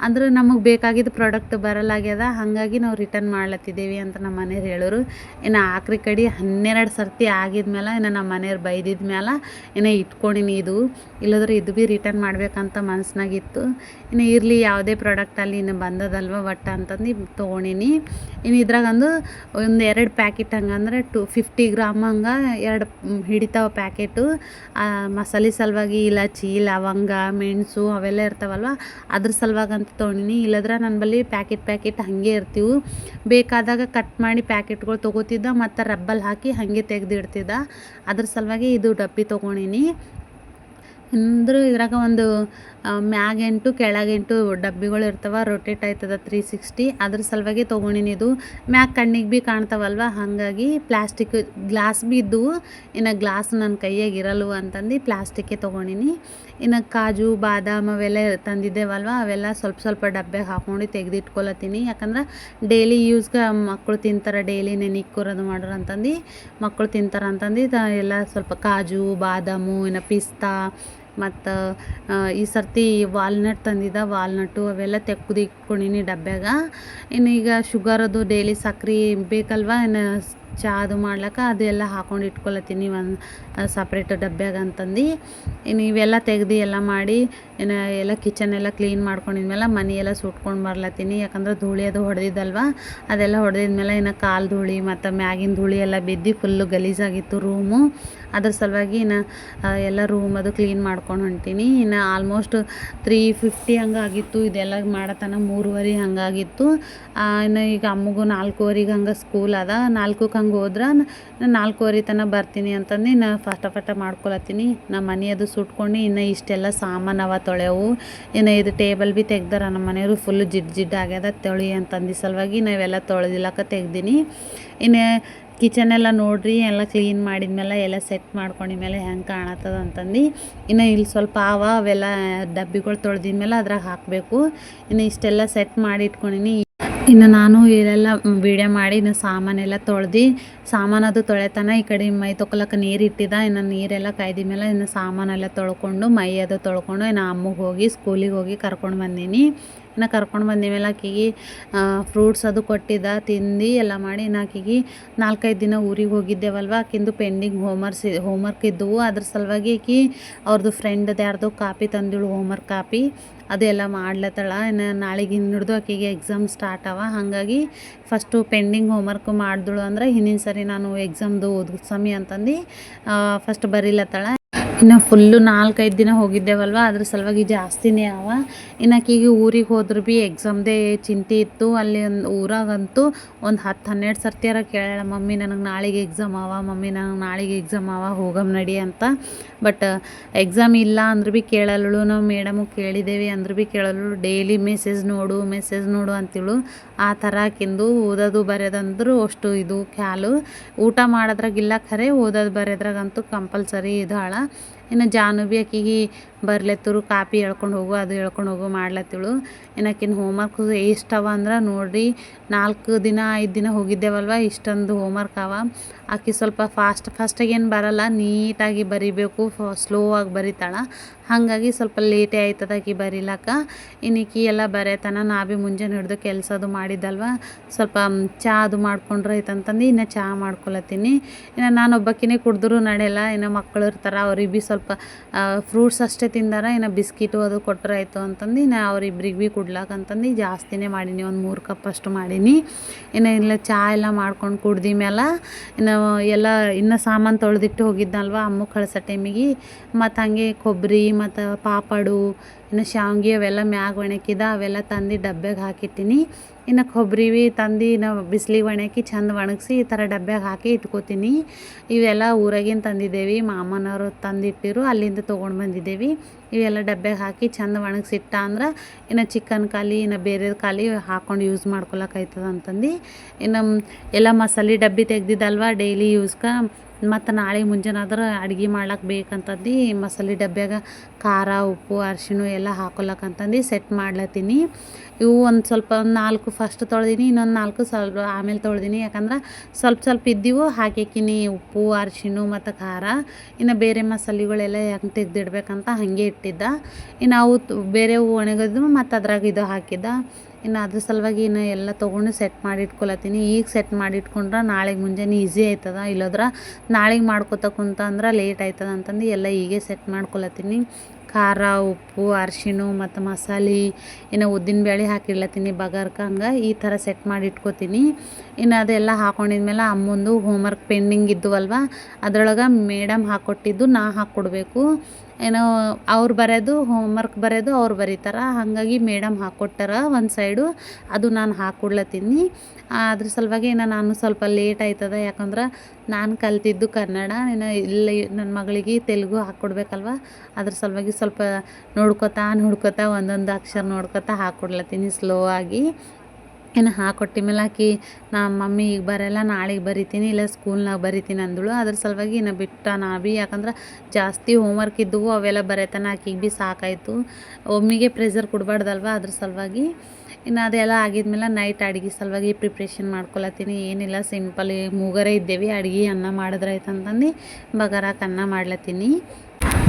ಅಂದ್ರೆ ನಮಗೆ ಬೇಕಾಗಿದ್ದ ಪ್ರಾಡಕ್ಟ್ ಬರಲಾಗ್ಯದ ಹಾಗಾಗಿ ನಾವು ರಿಟರ್ನ್ ಮಾಡ್ಲತ್ತಿದ್ದೀವಿ ಅಂತ ನಮ್ಮ ಮನೆಯವ್ರು ಹೇಳೋರು. ಇನ್ನು ಆಕ್ರಿ ಕಡೆ ಹನ್ನೆರಡು ಸರ್ತಿ ಆಗಿದ್ಮೇಲೆ ಇನ್ನು ನಮ್ಮ ಮನೆಯವ್ರು ಬೈದಿದ ಮೇಲೆ ಇನ್ನು ಇಟ್ಕೊಂಡಿನಿ ಇದು. ಇಲ್ಲದ್ರೆ ಇದು ಭೀ ರಿಟರ್ನ್ ಮಾಡ್ಬೇಕಂತ ಮನ್ಸಿನಾಗಿತ್ತು ಇನ್ನು ಇರಲಿ, ಯಾವುದೇ ಪ್ರಾಡಕ್ಟ್ ಅಲ್ಲಿ ಇನ್ನು ಬಂದದಲ್ವ ಒಟ್ಟು ಅಂತಂದು ತೊಗೊಂಡಿನಿ. ಇನ್ನು ಇದ್ರಾಗಂದು ಒಂದು ಎರಡು ಪ್ಯಾಕೆಟ್ ಹಂಗಂದ್ರೆ ಟು ಫಿಫ್ಟಿ ಗ್ರಾಮ್ ಹಂಗೆ ಎರಡು ಹಿಡಿತಾವ ಪ್ಯಾಕೆಟು. ಮಸಾಲೆ ಸಲುವಾಗಿ ಇಲಾಚಿ, ಲವಂಗ, ಮೆಣಸು ಅವೆಲ್ಲ ಇರ್ತಾವಲ್ವ? ಅದ್ರ ಸಲುವಾಗಿ ಅಂತ ತೊಗೊಂಡಿನಿ. ಇಲ್ಲದ್ರೆ ನನ್ನ ಬಳಿ ಪ್ಯಾಕೆಟ್ ಪ್ಯಾಕೆಟ್ ಹಾಗೆ ಇರ್ತೀವಿ. ಬೇಕಾದಾಗ ಕಟ್ ಮಾಡಿ ಪ್ಯಾಕೆಟ್ಗಳು ತೊಗೋತಿದ್ದ, ಮತ್ತು ರಬ್ಬಲ್ಲಿ ಹಾಕಿ ಹಾಗೆ ತೆಗೆದಿಡ್ತಿದ್ದ. ಅದ್ರ ಸಲುವಾಗಿ ಇದು ಡಬ್ಬಿ ತೊಗೊಂಡಿನಿ. ಅಂದ್ರೆ ಇದ್ರಾಗ ಒಂದು ಮ್ಯಾಗೆಂಟು, ಕೆಳಗೆಂಟು ಡಬ್ಬಿಗಳು ಇರ್ತವೆ ರೊಟೇಟ್ ಆಯ್ತದ ತ್ರೀ ಸಿಕ್ಸ್ಟಿ ಅದ್ರ ಸಲುವಾಗಿ ತೊಗೊಂಡಿನಿ ಇದು. ಮ್ಯಾಗ ಕಣ್ಣಿಗೆ ಭೀ ಕಾಣ್ತಾವಲ್ವ? ಹಾಗಾಗಿ ಪ್ಲಾಸ್ಟಿಕ್ ಗ್ಲಾಸ್ ಭೀ ಇದ್ದವು ಇನ್ನು ಗ್ಲಾಸ್ ನನ್ನ ಕೈಯಾಗ ಇರಲ್ವು ಅಂತಂದು ಪ್ಲಾಸ್ಟಿಕ್ಕೇ ತೊಗೊಂಡಿನಿ. ಇನ್ನು ಕಾಜು, ಬಾದಾಮ್ ಅವೆಲ್ಲ ತಂದಿದ್ದೇವಲ್ವ? ಅವೆಲ್ಲ ಸ್ವಲ್ಪ ಸ್ವಲ್ಪ ಡಬ್ಬೆಗೆ ಹಾಕ್ಕೊಂಡು ತೆಗೆದಿಟ್ಕೊಳತ್ತೀನಿ ಯಾಕಂದ್ರೆ ಡೈಲಿ ಯೂಸ್ಗೆ ಮಕ್ಕಳು ತಿಂತಾರೆ ಡೈಲಿ ನೆನಿಕ್ಕೋರೋದು ಮಾಡೋರು ಅಂತಂದು ಮಕ್ಕಳು ತಿಂತಾರೆ ಅಂತಂದು ಎಲ್ಲ ಸ್ವಲ್ಪ ಕಾಜು, ಬಾದಾಮು, ಇನ್ನು ಪಿಸ್ತಾ ಮತ್ತು ಈ ಸರ್ತಿ ವಾಲ್ನಟ್ ತಂದಿದ್ದ ವಾಲ್ನಟ್ಟು ಅವೆಲ್ಲ ತೆಗ್ದು ಇಟ್ಕೊಂಡೀನಿ ಡಬ್ಯಾಗ. ಇನ್ನು ಈಗ ಶುಗರದು ಡೈಲಿ ಸಕ್ರೆ ಬೇಕಲ್ವ? ಇನ್ನು ಚಾದು ಮಾಡ್ಲಿಕ್ಕೆ ಅದೆಲ್ಲ ಹಾಕೊಂಡು ಇಟ್ಕೊಳತ್ತೀನಿ ಒಂದು ಸಪ್ರೇಟ್ ಡಬ್ಬ್ಯಾಗ ಅಂತಂದು. ಇನ್ನು ಇವೆಲ್ಲ ತೆಗ್ದು ಎಲ್ಲ ಮಾಡಿ, ಇನ್ನು ಎಲ್ಲ ಕಿಚನ್ ಎಲ್ಲ ಕ್ಲೀನ್ ಮಾಡ್ಕೊಂಡಿದ್ಮೇಲೆ ಮನೆ ಎಲ್ಲ ಸುಟ್ಕೊಂಡು ಬರ್ಲತ್ತೀನಿ. ಯಾಕಂದ್ರೆ ಧೂಳಿ ಅದು ಹೊಡೆದಿದ್ದಲ್ವ? ಅದೆಲ್ಲ ಹೊಡೆದಿದ್ಮೇಲೆ ಇನ್ನು ಕಾಲು ಧೂಳಿ ಮತ್ತು ಮ್ಯಾಗಿನ ಧೂಳಿ ಎಲ್ಲ ಬಿದ್ದು ಫುಲ್ಲು ಗಲೀಜಾಗಿತ್ತು ರೂಮು ಅದ್ರ ಸಲುವಾಗಿ ಇನ್ನು ಎಲ್ಲ ರೂಮ್ ಅದು ಕ್ಲೀನ್ ಮಾಡ್ಕೊಂಡು ಹೊಂಟೀನಿ. ಇನ್ನು ಆಲ್ಮೋಸ್ಟ್ ತ್ರೀ ಫಿಫ್ಟಿ ಹಂಗಾಗಿತ್ತು. ಇದೆಲ್ಲ ಮಾಡತನ ಮೂರುವರೆ ಹಂಗಾಗಿತ್ತು. ಇನ್ನು ಈಗ ಅಮ್ಮಗೂ ನಾಲ್ಕೂವರೆಗೆ ಹಂಗೆ ಸ್ಕೂಲ್ ಅದ. ನಾಲ್ಕಕ್ಕೆ ಹಂಗೆ ಹೋದ್ರೆ ನಾಲ್ಕೂವರೆ ತನಕ ಬರ್ತೀನಿ ಅಂತಂದು ನಾ ಫಟ ಫಟ ಮಾಡ್ಕೊಳತ್ತೀನಿ. ನಮ್ಮ ಮನೆ ಅದು ಸುಟ್ಕೊಂಡು ಇನ್ನು ಇಷ್ಟೆಲ್ಲ ಸಾಮಾನು ಅವ ತೊಳೆವು ಇನ್ನು ಇದು ಟೇಬಲ್ ಭೀ ತೆಗ್ದಾರ ನಮ್ಮ ಮನೆಯವರು ಫುಲ್ ಜಿಡ್ ಜಿಡ್ ಆಗ್ಯದ, ತೊಳಿ ಅಂತಂದು ಸಲುವಾಗಿ ನಾವೆಲ್ಲ ತೊಳೆದಿಲ್ಲಕ ತೆಗ್ದೀನಿ. ಇನ್ನು ಕಿಚನ್ ಎಲ್ಲ ನೋಡ್ರಿ, ಎಲ್ಲ ಕ್ಲೀನ್ ಮಾಡಿದ್ಮೇಲೆ ಎಲ್ಲ ಸೆಟ್ ಮಾಡ್ಕೊಂಡಿದ್ಮೇಲೆ ಹೆಂಗೆ ಕಾಣತ್ತದ ಅಂತಂದು. ಇನ್ನು ಇಲ್ಲಿ ಸ್ವಲ್ಪ ಅವ ಅವೆಲ್ಲ ಡಬ್ಬಿಗಳು ತೊಳೆದಿದ್ಮೇಲೆ ಅದ್ರಾಗ ಹಾಕಬೇಕು. ಇನ್ನು ಇಷ್ಟೆಲ್ಲ ಸೆಟ್ ಮಾಡಿ ಇಟ್ಕೊಂಡಿನಿ. ಇನ್ನು ನಾನು ಇಲ್ಲೆಲ್ಲ ವೀಡಿಯೋ ಮಾಡಿ, ಇನ್ನು ಸಾಮಾನೆಲ್ಲ ತೊಳ್ದು, ಸಾಮಾನು ಅದು ತೊಳೆತನ ಈ ಕಡೆ ಮೈ ತೊಕೊಳಕ್ಕೆ ನೀರು ಇಟ್ಟಿದ್ದ, ಇನ್ನು ನೀರೆಲ್ಲ ಕಾಯ್ದ ಮೇಲೆ ಇನ್ನು ಸಾಮಾನೆಲ್ಲ ತೊಳ್ಕೊಂಡು, ಮೈ ಅದು ತೊಳ್ಕೊಂಡು, ಇನ್ನು ಅಮ್ಮಗೆ ಹೋಗಿ ಸ್ಕೂಲಿಗೆ ಹೋಗಿ ಕರ್ಕೊಂಡು ಬಂದೀನಿ. ಇನ್ನು ಕರ್ಕೊಂಡು ಬಂದ ಮೇಲೆ ಆಕಿಗೆ ಫ್ರೂಟ್ಸ್ ಅದು ಕೊಟ್ಟಿದ್ದ, ತಿಂದು ಎಲ್ಲ ಮಾಡಿ, ಇನ್ನು ಆಕಿಗೆ ನಾಲ್ಕೈದು ದಿನ ಊರಿಗೆ ಹೋಗಿದ್ದೇವಲ್ವ, ಆಕಿಂದು ಪೆಂಡಿಂಗ್ ಹೋಮ್ವರ್ಕ್ಸ್ ಹೋಮ್ವರ್ಕ್ ಇದ್ದವು. ಅದ್ರ ಸಲುವಾಗಿ ಆಕಿ ಅವ್ರದ್ದು ಫ್ರೆಂಡ್ದು ಯಾರ್ದು ಕಾಪಿ ತಂದಿಳು ಹೋಮ್ವರ್ಕ್ ಕಾಪಿ ಅದೆಲ್ಲ ಮಾಡ್ಲತ್ತಳ. ಇನ್ನು ನಾಳೆಗೆ ಹಿಡಿದು ಆಕೆಗೆ ಎಕ್ಸಾಮ್ ಸ್ಟಾರ್ಟ್ ಅವ. ಹಾಗಾಗಿ ಫಸ್ಟು ಪೆಂಡಿಂಗ್ ಹೋಮ್ವರ್ಕ್ ಮಾಡಿದಳು ಅಂದ್ರೆ ಹಿಂದಿನ ಸರಿ ನಾನು ಎಕ್ಸಾಮ್ದು ಓದ್ಸಮಿ ಅಂತಂದು ಫಸ್ಟ್ ಬರೀಲತ್ತಳ. ಇನ್ನು ಫುಲ್ಲು ನಾಲ್ಕೈದು ದಿನ ಹೋಗಿದ್ದೇವಲ್ವ? ಅದ್ರ ಸಲುವಾಗಿ ಜಾಸ್ತಿನೇ ಅವ. ಇನ್ನಕೀಗ ಊರಿಗೆ ಹೋದ್ರೂ ಭೀ ಎಕ್ಸಾಮ್ದೇ ಚಿಂತೆ ಇತ್ತು. ಅಲ್ಲಿ ಒಂದು ಊರಾಗಂತೂ ಒಂದು ಹತ್ತು ಹನ್ನೆರಡು ಸರ್ತಿಯಾರ ಕೇಳ ಮಮ್ಮಿ, ನನಗೆ ನಾಳೆಗೆ ಎಕ್ಸಾಮ್ ಅವ, ಮಮ್ಮಿ ನನಗೆ ನಾಳೆಗೆ ಎಕ್ಸಾಮ್ ಅವ, ಹೋಗಮ್ ನಡಿ ಅಂತ. ಬಟ್ ಎಕ್ಸಾಮ್ ಇಲ್ಲ ಅಂದ್ರೆ ಭೀ ಕೇಳಲ್ಲಳು ನಾವು ಮೇಡಮು ಕೇಳಿದ್ದೇವೆ ಅಂದ್ರೆ ಭೀ ಕೇಳಲು ಡೈಲಿ ಮೆಸೇಜ್ ನೋಡು ಮೆಸೇಜ್ ನೋಡು ಅಂತೇಳು ಆ ಥರ ಹಾಕಿಂದು ಓದೋದು ಬರೆಯೋದಂದ್ರೂ ಅಷ್ಟು ಇದು ಖ್ಯಾಲು. ಊಟ ಮಾಡೋದ್ರಾಗಿಲ್ಲ ಖರೆ, ಓದೋದು ಬರೆಯೋದ್ರಾಗಂತೂ ಕಂಪಲ್ಸರಿ ಇದಾಳ. ಇನ್ನು ಜಾನು ಭೀ ಆಕಿಗೆ ಬರ್ಲತ್ತರು, ಕಾಪಿ ಹೇಳ್ಕೊಂಡು ಹೋಗು, ಅದು ಹೇಳ್ಕೊಂಡು ಹೋಗು ಮಾಡ್ಲತ್ತಿಳು. ಇನ್ನು ಆಕಿನ ಹೋಮ್ವರ್ಕ್ ಎಷ್ಟವ ಅಂದ್ರೆ ನೋಡಿರಿ, ನಾಲ್ಕು ದಿನ, ಐದು ದಿನ ಹೋಗಿದ್ದೇವಲ್ವ, ಇಷ್ಟೊಂದು ಹೋಮ್ವರ್ಕ್ ಅವ. ಆಕಿ ಸ್ವಲ್ಪ ಫಾಸ್ಟ್ ಫಾಸ್ಟಾಗಿ ಏನು ಬರಲ್ಲ, ನೀಟಾಗಿ ಬರಿಬೇಕು ಸ್ಲೋ ಆಗಿ ಬರಿತಾಳೆ. ಹಾಗಾಗಿ ಸ್ವಲ್ಪ ಲೇಟೇ ಆಯ್ತದ ಆಕಿ ಬರೀಲಾಕ ಇನ್ನಿಕಿ ಎಲ್ಲ ಬರೆತನ ನಾ ಭೀ ಮುಂಜಾನೆ ಹಿಡಿದು ಕೆಲಸ ಅದು ಮಾಡಿದ್ದಲ್ವ ಸ್ವಲ್ಪ ಚಹಾ ಅದು ಮಾಡ್ಕೊಂಡ್ರೆ ಆಯ್ತಂತಂದು ಇನ್ನು ಚಹಾ ಮಾಡ್ಕೊಳತ್ತೀನಿ. ಇನ್ನು ನಾನು ಒಬ್ಬಕ್ಕಿನ ಕುಡಿದ್ರು ನಡೆಯಲ್ಲ, ಇನ್ನು ಮಕ್ಕಳು ಇರ್ತಾರೆ, ಅವ್ರಿಗೆ ಭೀ ಸ್ವಲ್ಪ ಫ್ರೂಟ್ಸ್ ಅಷ್ಟೇ ತಿಂದಾರ, ಇನ್ನು ಬಿಸ್ಕಿಟು ಅದು ಕೊಟ್ಟರೆ ಆಯಿತು ಅಂತಂದು ನಾ ಅವ್ರಿಬ್ರಿಗೆ ಭೀ ಕುಡ್ಲಾಕ ಅಂತಂದು ಜಾಸ್ತಿನೇ ಮಾಡೀನಿ, ಒಂದು ಮೂರು ಕಪ್ ಅಷ್ಟು ಮಾಡೀನಿ. ಇನ್ನು ಇಲ್ಲ ಚಹಾ ಎಲ್ಲ ಮಾಡ್ಕೊಂಡು ಕುಡ್ದಿ ಮೇಲೆ ಇನ್ನು ಎಲ್ಲ, ಇನ್ನು ಸಾಮಾನು ತೊಳೆದಿಟ್ಟು ಹೋಗಿದ್ದಲ್ವ, ಅಮ್ಮ ಕಳ್ಸೋ ಟೈಮಿಗೆ ಮತ್ತು ಹಾಗೆ ಕೊಬ್ಬರಿ ಮತ್ತು ಪಾಪಡು, ಇನ್ನು ಶಾವ್ಗೆ ಅವೆಲ್ಲ ಮ್ಯಾಗ ಒಣಕಿದ, ಅವೆಲ್ಲ ತಂದು ಡಬ್ಬೆಗೆ ಹಾಕಿಟ್ಟಿನಿ. ಇನ್ನು ಕೊಬ್ಬರಿ ಭೀ ತಂದು ನಾವು ಬಿಸ್ಲಿಗೆ ಒಣಕಿ ಚಂದ ಒಣಗಿಸಿ ಈ ಥರ ಡಬ್ಬ್ಯಾಗ ಹಾಕಿ ಇಟ್ಕೋತೀನಿ. ಇವೆಲ್ಲ ಊರಾಗಿಂದ ತಂದಿದ್ದೇವೆ. ಮಾಮನವರು ತಂದಿಟ್ಟಿರು, ಅಲ್ಲಿಂದ ತೊಗೊಂಡು ಬಂದಿದ್ದೇವೆ. ಇವೆಲ್ಲ ಡಬ್ಬೆಗೆ ಹಾಕಿ ಚಂದ ಒಣಗಿಸಿಟ್ಟ ಅಂದ್ರೆ ಇನ್ನು ಚಿಕನ್ ಖಾಲಿ, ಇನ್ನು ಬೇರೆ ಖಾಲಿ ಹಾಕೊಂಡು ಯೂಸ್ ಮಾಡ್ಕೊಳಕ್ಕೆ ಅಂತಂದು ಇನ್ನು ಎಲ್ಲ ಮಸಾಲೆ ಡಬ್ಬಿ ತೆಗ್ದಿದ್ದಲ್ವ, ಡೈಲಿ ಯೂಸ್ಗೆ ಮತ್ತು ನಾಳೆ ಮುಂಜಾನಾದ್ರೆ ಅಡ್ಗೆ ಮಾಡ್ಲಕ್ಕೆ ಬೇಕಂತಂದು ಮಸಾಲೆ ಡಬ್ಬ್ಯಾಗ ಖಾರ, ಉಪ್ಪು, ಅರಿಶಿಣ ಎಲ್ಲ ಹಾಕೊಳಕ್ಕಂತಂದು ಸೆಟ್ ಮಾಡ್ಲತ್ತೀನಿ. ಇವು ಒಂದು ಸ್ವಲ್ಪ ಒಂದು ನಾಲ್ಕು ಫಸ್ಟ್ ತೊಳ್ದೀನಿ, ಇನ್ನೊಂದು ನಾಲ್ಕು ಸ್ವಲ್ಪ ಆಮೇಲೆ ತೊಳೆದೀನಿ. ಯಾಕಂದ್ರೆ ಸ್ವಲ್ಪ ಸ್ವಲ್ಪ ಇದ್ದೀವು ಹಾಕಿಕ್ಕಿನಿ ಉಪ್ಪು, ಅರಿಶಿಣ ಮತ್ತು ಖಾರ, ಇನ್ನು ಬೇರೆ ಮಸಾಲೆಗಳೆಲ್ಲ ಹೆಂಗೆ ತೆಗೆದಿಡ್ಬೇಕಂತ ಹಾಗೆ ಇಟ್ಟಿದ್ದ. ಇನ್ನು ಅವು ಬೇರೆ ಒಣಗಿದ್ವು ಮತ್ತು ಅದ್ರಾಗ ಇದು ಹಾಕಿದ್ದ. ಇನ್ನು ಅದ್ರ ಸಲುವಾಗಿ ಇನ್ನು ಎಲ್ಲ ತೊಗೊಂಡು ಸೆಟ್ ಮಾಡಿ ಇಟ್ಕೊಳತ್ತೀನಿ. ಈಗ ಸೆಟ್ ಮಾಡಿ ಇಟ್ಕೊಂಡ್ರೆ ನಾಳೆಗೆ ಮುಂಜಾನೆ ಈಸಿ ಆಯ್ತದ. ಇಲ್ಲದ್ರೆ ನಾಳೆಗೆ ಮಾಡ್ಕೊತ ಕುಂತ ಅಂದ್ರೆ ಲೇಟ್ ಆಯ್ತದ ಅಂತಂದು ಎಲ್ಲ ಹೀಗೆ ಸೆಟ್ ಮಾಡ್ಕೊಳತ್ತೀನಿ. ಖಾರ, ಉಪ್ಪು, ಅರಿಶಿಣ ಮತ್ತು ಮಸಾಲೆ, ಇನ್ನು ಉದ್ದಿನ ಬೇಳೆ ಹಾಕಿಡ್ಲತ್ತೀನಿ, ಬಗಾರ್ಕ ಹಂಗೆ ಈ ಥರ ಸೆಟ್ ಮಾಡಿ ಇಟ್ಕೋತೀನಿ. ಇನ್ನು ಅದೆಲ್ಲ ಹಾಕೊಂಡಿದ್ಮೇಲೆ ಅಮ್ಮಂದು ಹೋಮ್ವರ್ಕ್ ಪೆಂಡಿಂಗ್ ಇದ್ದುವಲ್ವ, ಅದರೊಳಗೆ ಮೇಡಮ್ ಹಾಕ್ಕೊಟ್ಟಿದ್ದು ನಾ ಹಾಕ್ಕೊಡ್ಬೇಕು ಏನೋ ಅವ್ರು ಬರೆಯೋದು ಹೋಮ್ವರ್ಕ್ ಬರೆಯೋದು ಅವ್ರು ಬರೀತಾರೆ, ಹಾಗಾಗಿ ಮೇಡಮ್ ಹಾಕ್ಕೊಟ್ಟಾರ ಒಂದು ಸೈಡು ಅದು ನಾನು ಹಾಕ್ಕೊಡ್ಲತ್ತೀನಿ ಅದ್ರ ಸಲುವಾಗಿ ನಾನು ಸ್ವಲ್ಪ ಲೇಟ್ ಆಯ್ತದ, ಯಾಕಂದ್ರೆ ನಾನು ಕಲ್ತಿದ್ದು ಕನ್ನಡ, ಇನ್ನು ಇಲ್ಲಿ ನನ್ನ ಮಗಳಿಗೆ ತೆಲುಗು ಹಾಕ್ಕೊಡ್ಬೇಕಲ್ವ ಅದ್ರ ಸಲುವಾಗಿ ಸ್ವಲ್ಪ ನೋಡ್ಕೊತಾ ನೋಡ್ಕೊತಾ ಒಂದೊಂದು ಅಕ್ಷರ ನೋಡ್ಕೊತಾ ಹಾಕ್ಕೊಡ್ಲತ್ತೀನಿ ಸ್ಲೋ ಆಗಿ. ಇನ್ನು ಹಾಕೊಟ್ಟಿ ಮೇಲೆ ಆಕಿ ನಮ್ಮ ಮಮ್ಮಿ ಈಗ ಬರಲ್ಲ, ನಾಳೆಗೆ ಬರಿತೀನಿ, ಇಲ್ಲ ಸ್ಕೂಲ್ನಾಗ ಬರಿತೀನಿ ಅಂದಳು. ಅದ್ರ ಸಲುವಾಗಿ ಇನ್ನು ಬಿಟ್ಟ ನಾ ಭೀ ಯಾಕಂದ್ರೆ ಜಾಸ್ತಿ ಹೋಮ್ವರ್ಕ್ ಇದ್ದವು, ಅವೆಲ್ಲ ಬರೆತನ ಆಕಿಗೆ ಭೀ ಸಾಕಾಯಿತು. ಒಮ್ಮಿಗೆ ಪ್ರೆಷರ್ ಕೊಡಬಾರ್ದಲ್ವ, ಅದ್ರ ಸಲುವಾಗಿ ಇನ್ನು ಅದೆಲ್ಲ ಆಗಿದ್ಮೇಲೆ ನೈಟ್ ಅಡುಗೆ ಸಲುವಾಗಿ ಪ್ರಿಪ್ರೇಷನ್ ಮಾಡ್ಕೊಳತ್ತೀನಿ. ಏನಿಲ್ಲ ಸಿಂಪಲ್ ಮೂಗರೇ ಇದ್ದೇವೆ. ಅಡುಗೆ ಅನ್ನ ಮಾಡಿದ್ರಾಯ್ತು ಅಂತಂದು ಬಗಾರಕ್ಕೆ ಅನ್ನ ಮಾಡ್ಲತ್ತೀನಿ.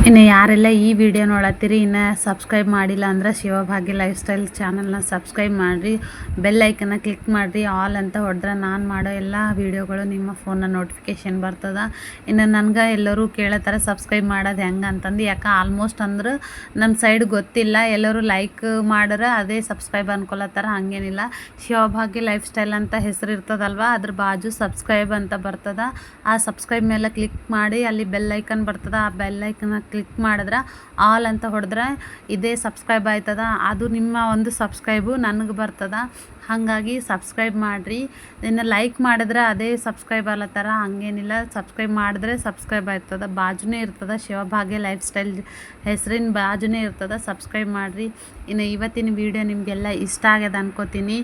ಇನ್ನು ಯಾರೆಲ್ಲ ಈ ವಿಡಿಯೋ ನೋಡತ್ತೀರಿ, ಇನ್ನು ಸಬ್ಸ್ಕ್ರೈಬ್ ಮಾಡಿಲ್ಲ ಅಂದ್ರೆ ಶಿವಭಾಗ್ಯ ಲೈಫ್ ಸ್ಟೈಲ್ ಚಾನಲ್ನ ಸಬ್ಸ್ಕ್ರೈಬ್ ಮಾಡಿರಿ. ಬೆಲ್ ಐಕನ್ನ ಕ್ಲಿಕ್ ಮಾಡಿರಿ. ಆಲ್ ಅಂತ ಹೊಡೆದ್ರೆ ನಾನು ಮಾಡೋ ಎಲ್ಲ ವೀಡಿಯೋಗಳು ನಿಮ್ಮ ಫೋನ್ನ ನೋಟಿಫಿಕೇಷನ್ ಬರ್ತದೆ. ಇನ್ನು ನನಗೆ ಎಲ್ಲರೂ ಕೇಳತ್ತಾರ ಸಬ್ಸ್ಕ್ರೈಬ್ ಮಾಡೋದು ಹೆಂಗೆ ಅಂತಂದು. ಯಾಕೆ ಆಲ್ಮೋಸ್ಟ್ ಅಂದ್ರೆ ನಮ್ಮ ಸೈಡ್ ಗೊತ್ತಿಲ್ಲ. ಎಲ್ಲರೂ ಲೈಕ್ ಮಾಡಿದ್ರೆ ಅದೇ ಸಬ್ಸ್ಕ್ರೈಬ್ ಅನ್ಕೊಳತ್ತಾರ ಹಾಗೇನಿಲ್ಲ. ಶಿವಭಾಗ್ಯ ಲೈಫ್ ಸ್ಟೈಲ್ ಅಂತ ಹೆಸರು ಇರ್ತದಲ್ವ, ಅದ್ರ ಬಾಜು ಸಬ್ಸ್ಕ್ರೈಬ್ ಅಂತ ಬರ್ತದೆ. ಆ ಸಬ್ಸ್ಕ್ರೈಬ್ ಮೇಲೆ ಕ್ಲಿಕ್ ಮಾಡಿ, ಅಲ್ಲಿ ಬೆಲ್ ಐಕನ್ ಬರ್ತದೆ. ಆ ಬೆಲ್ ಐಕನ್ನ ಕ್ಲಿಕ್ ಮಾಡಿದ್ರೆ ಆಲ್ ಅಂತ ಹೊಡೆದ್ರೆ ಇದೇ ಸಬ್ಸ್ಕ್ರೈಬ್ ಆಯ್ತದ? ಅದು ನಿಮ್ಮ ಒಂದು ಸಬ್ಸ್ಕ್ರೈಬು ನನಗೆ ಬರ್ತದ. ಹಾಗಾಗಿ ಸಬ್ಸ್ಕ್ರೈಬ್ ಮಾಡಿರಿ. ಇನ್ನು ಲೈಕ್ ಮಾಡಿದ್ರೆ ಅದೇ ಸಬ್ಸ್ಕ್ರೈಬ್ ಅಲ್ಲತ್ತಾರ ಹಂಗೇನಿಲ್ಲ. ಸಬ್ಸ್ಕ್ರೈಬ್ ಮಾಡಿದ್ರೆ ಸಬ್ಸ್ಕ್ರೈಬ್ ಆಯ್ತದ. ಬಾಜುನೇ ಇರ್ತದ. ಶಿವಭಾಗ್ಯ ಲೈಫ್ ಸ್ಟೈಲ್ ಹೆಸರಿನ ಬಾಜುನೇ ಇರ್ತದ. ಸಬ್ಸ್ಕ್ರೈಬ್ ಮಾಡಿರಿ. ಇನ್ನು ಇವತ್ತಿನ ವೀಡಿಯೋ ನಿಮಗೆಲ್ಲ ಇಷ್ಟ ಆಗ್ಯದ ಅನ್ಕೋತೀನಿ.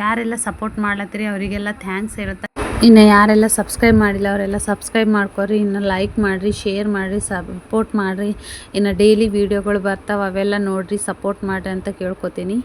ಯಾರೆಲ್ಲ ಸಪೋರ್ಟ್ ಮಾಡ್ಲತ್ತೀರಿ ಅವರಿಗೆಲ್ಲ ಥ್ಯಾಂಕ್ಸ್ ಇರುತ್ತೆ. ಇನ್ನು ಯಾರೆಲ್ಲ ಸಬ್ಸ್ಕ್ರೈಬ್ ಮಾಡಿಲ್ಲ, ಅವರೆಲ್ಲ ಸಬ್ಸ್ಕ್ರೈಬ್ ಮಾಡ್ಕೊರಿ ಇನ್ನು ಲೈಕ್ ಮಾಡಿರಿ ಶೇರ್ ಮಾಡಿರಿ ಸಪೋರ್ಟ್ ಮಾಡಿರಿ. ಇನ್ನು ಡೈಲಿ ವೀಡಿಯೋಗಳು ಬರ್ತಾವೆ, ಅವೆಲ್ಲ ನೋಡಿರಿ ಸಪೋರ್ಟ್ ಮಾಡಿರಿ ಅಂತ ಕೇಳ್ಕೊತೀನಿ.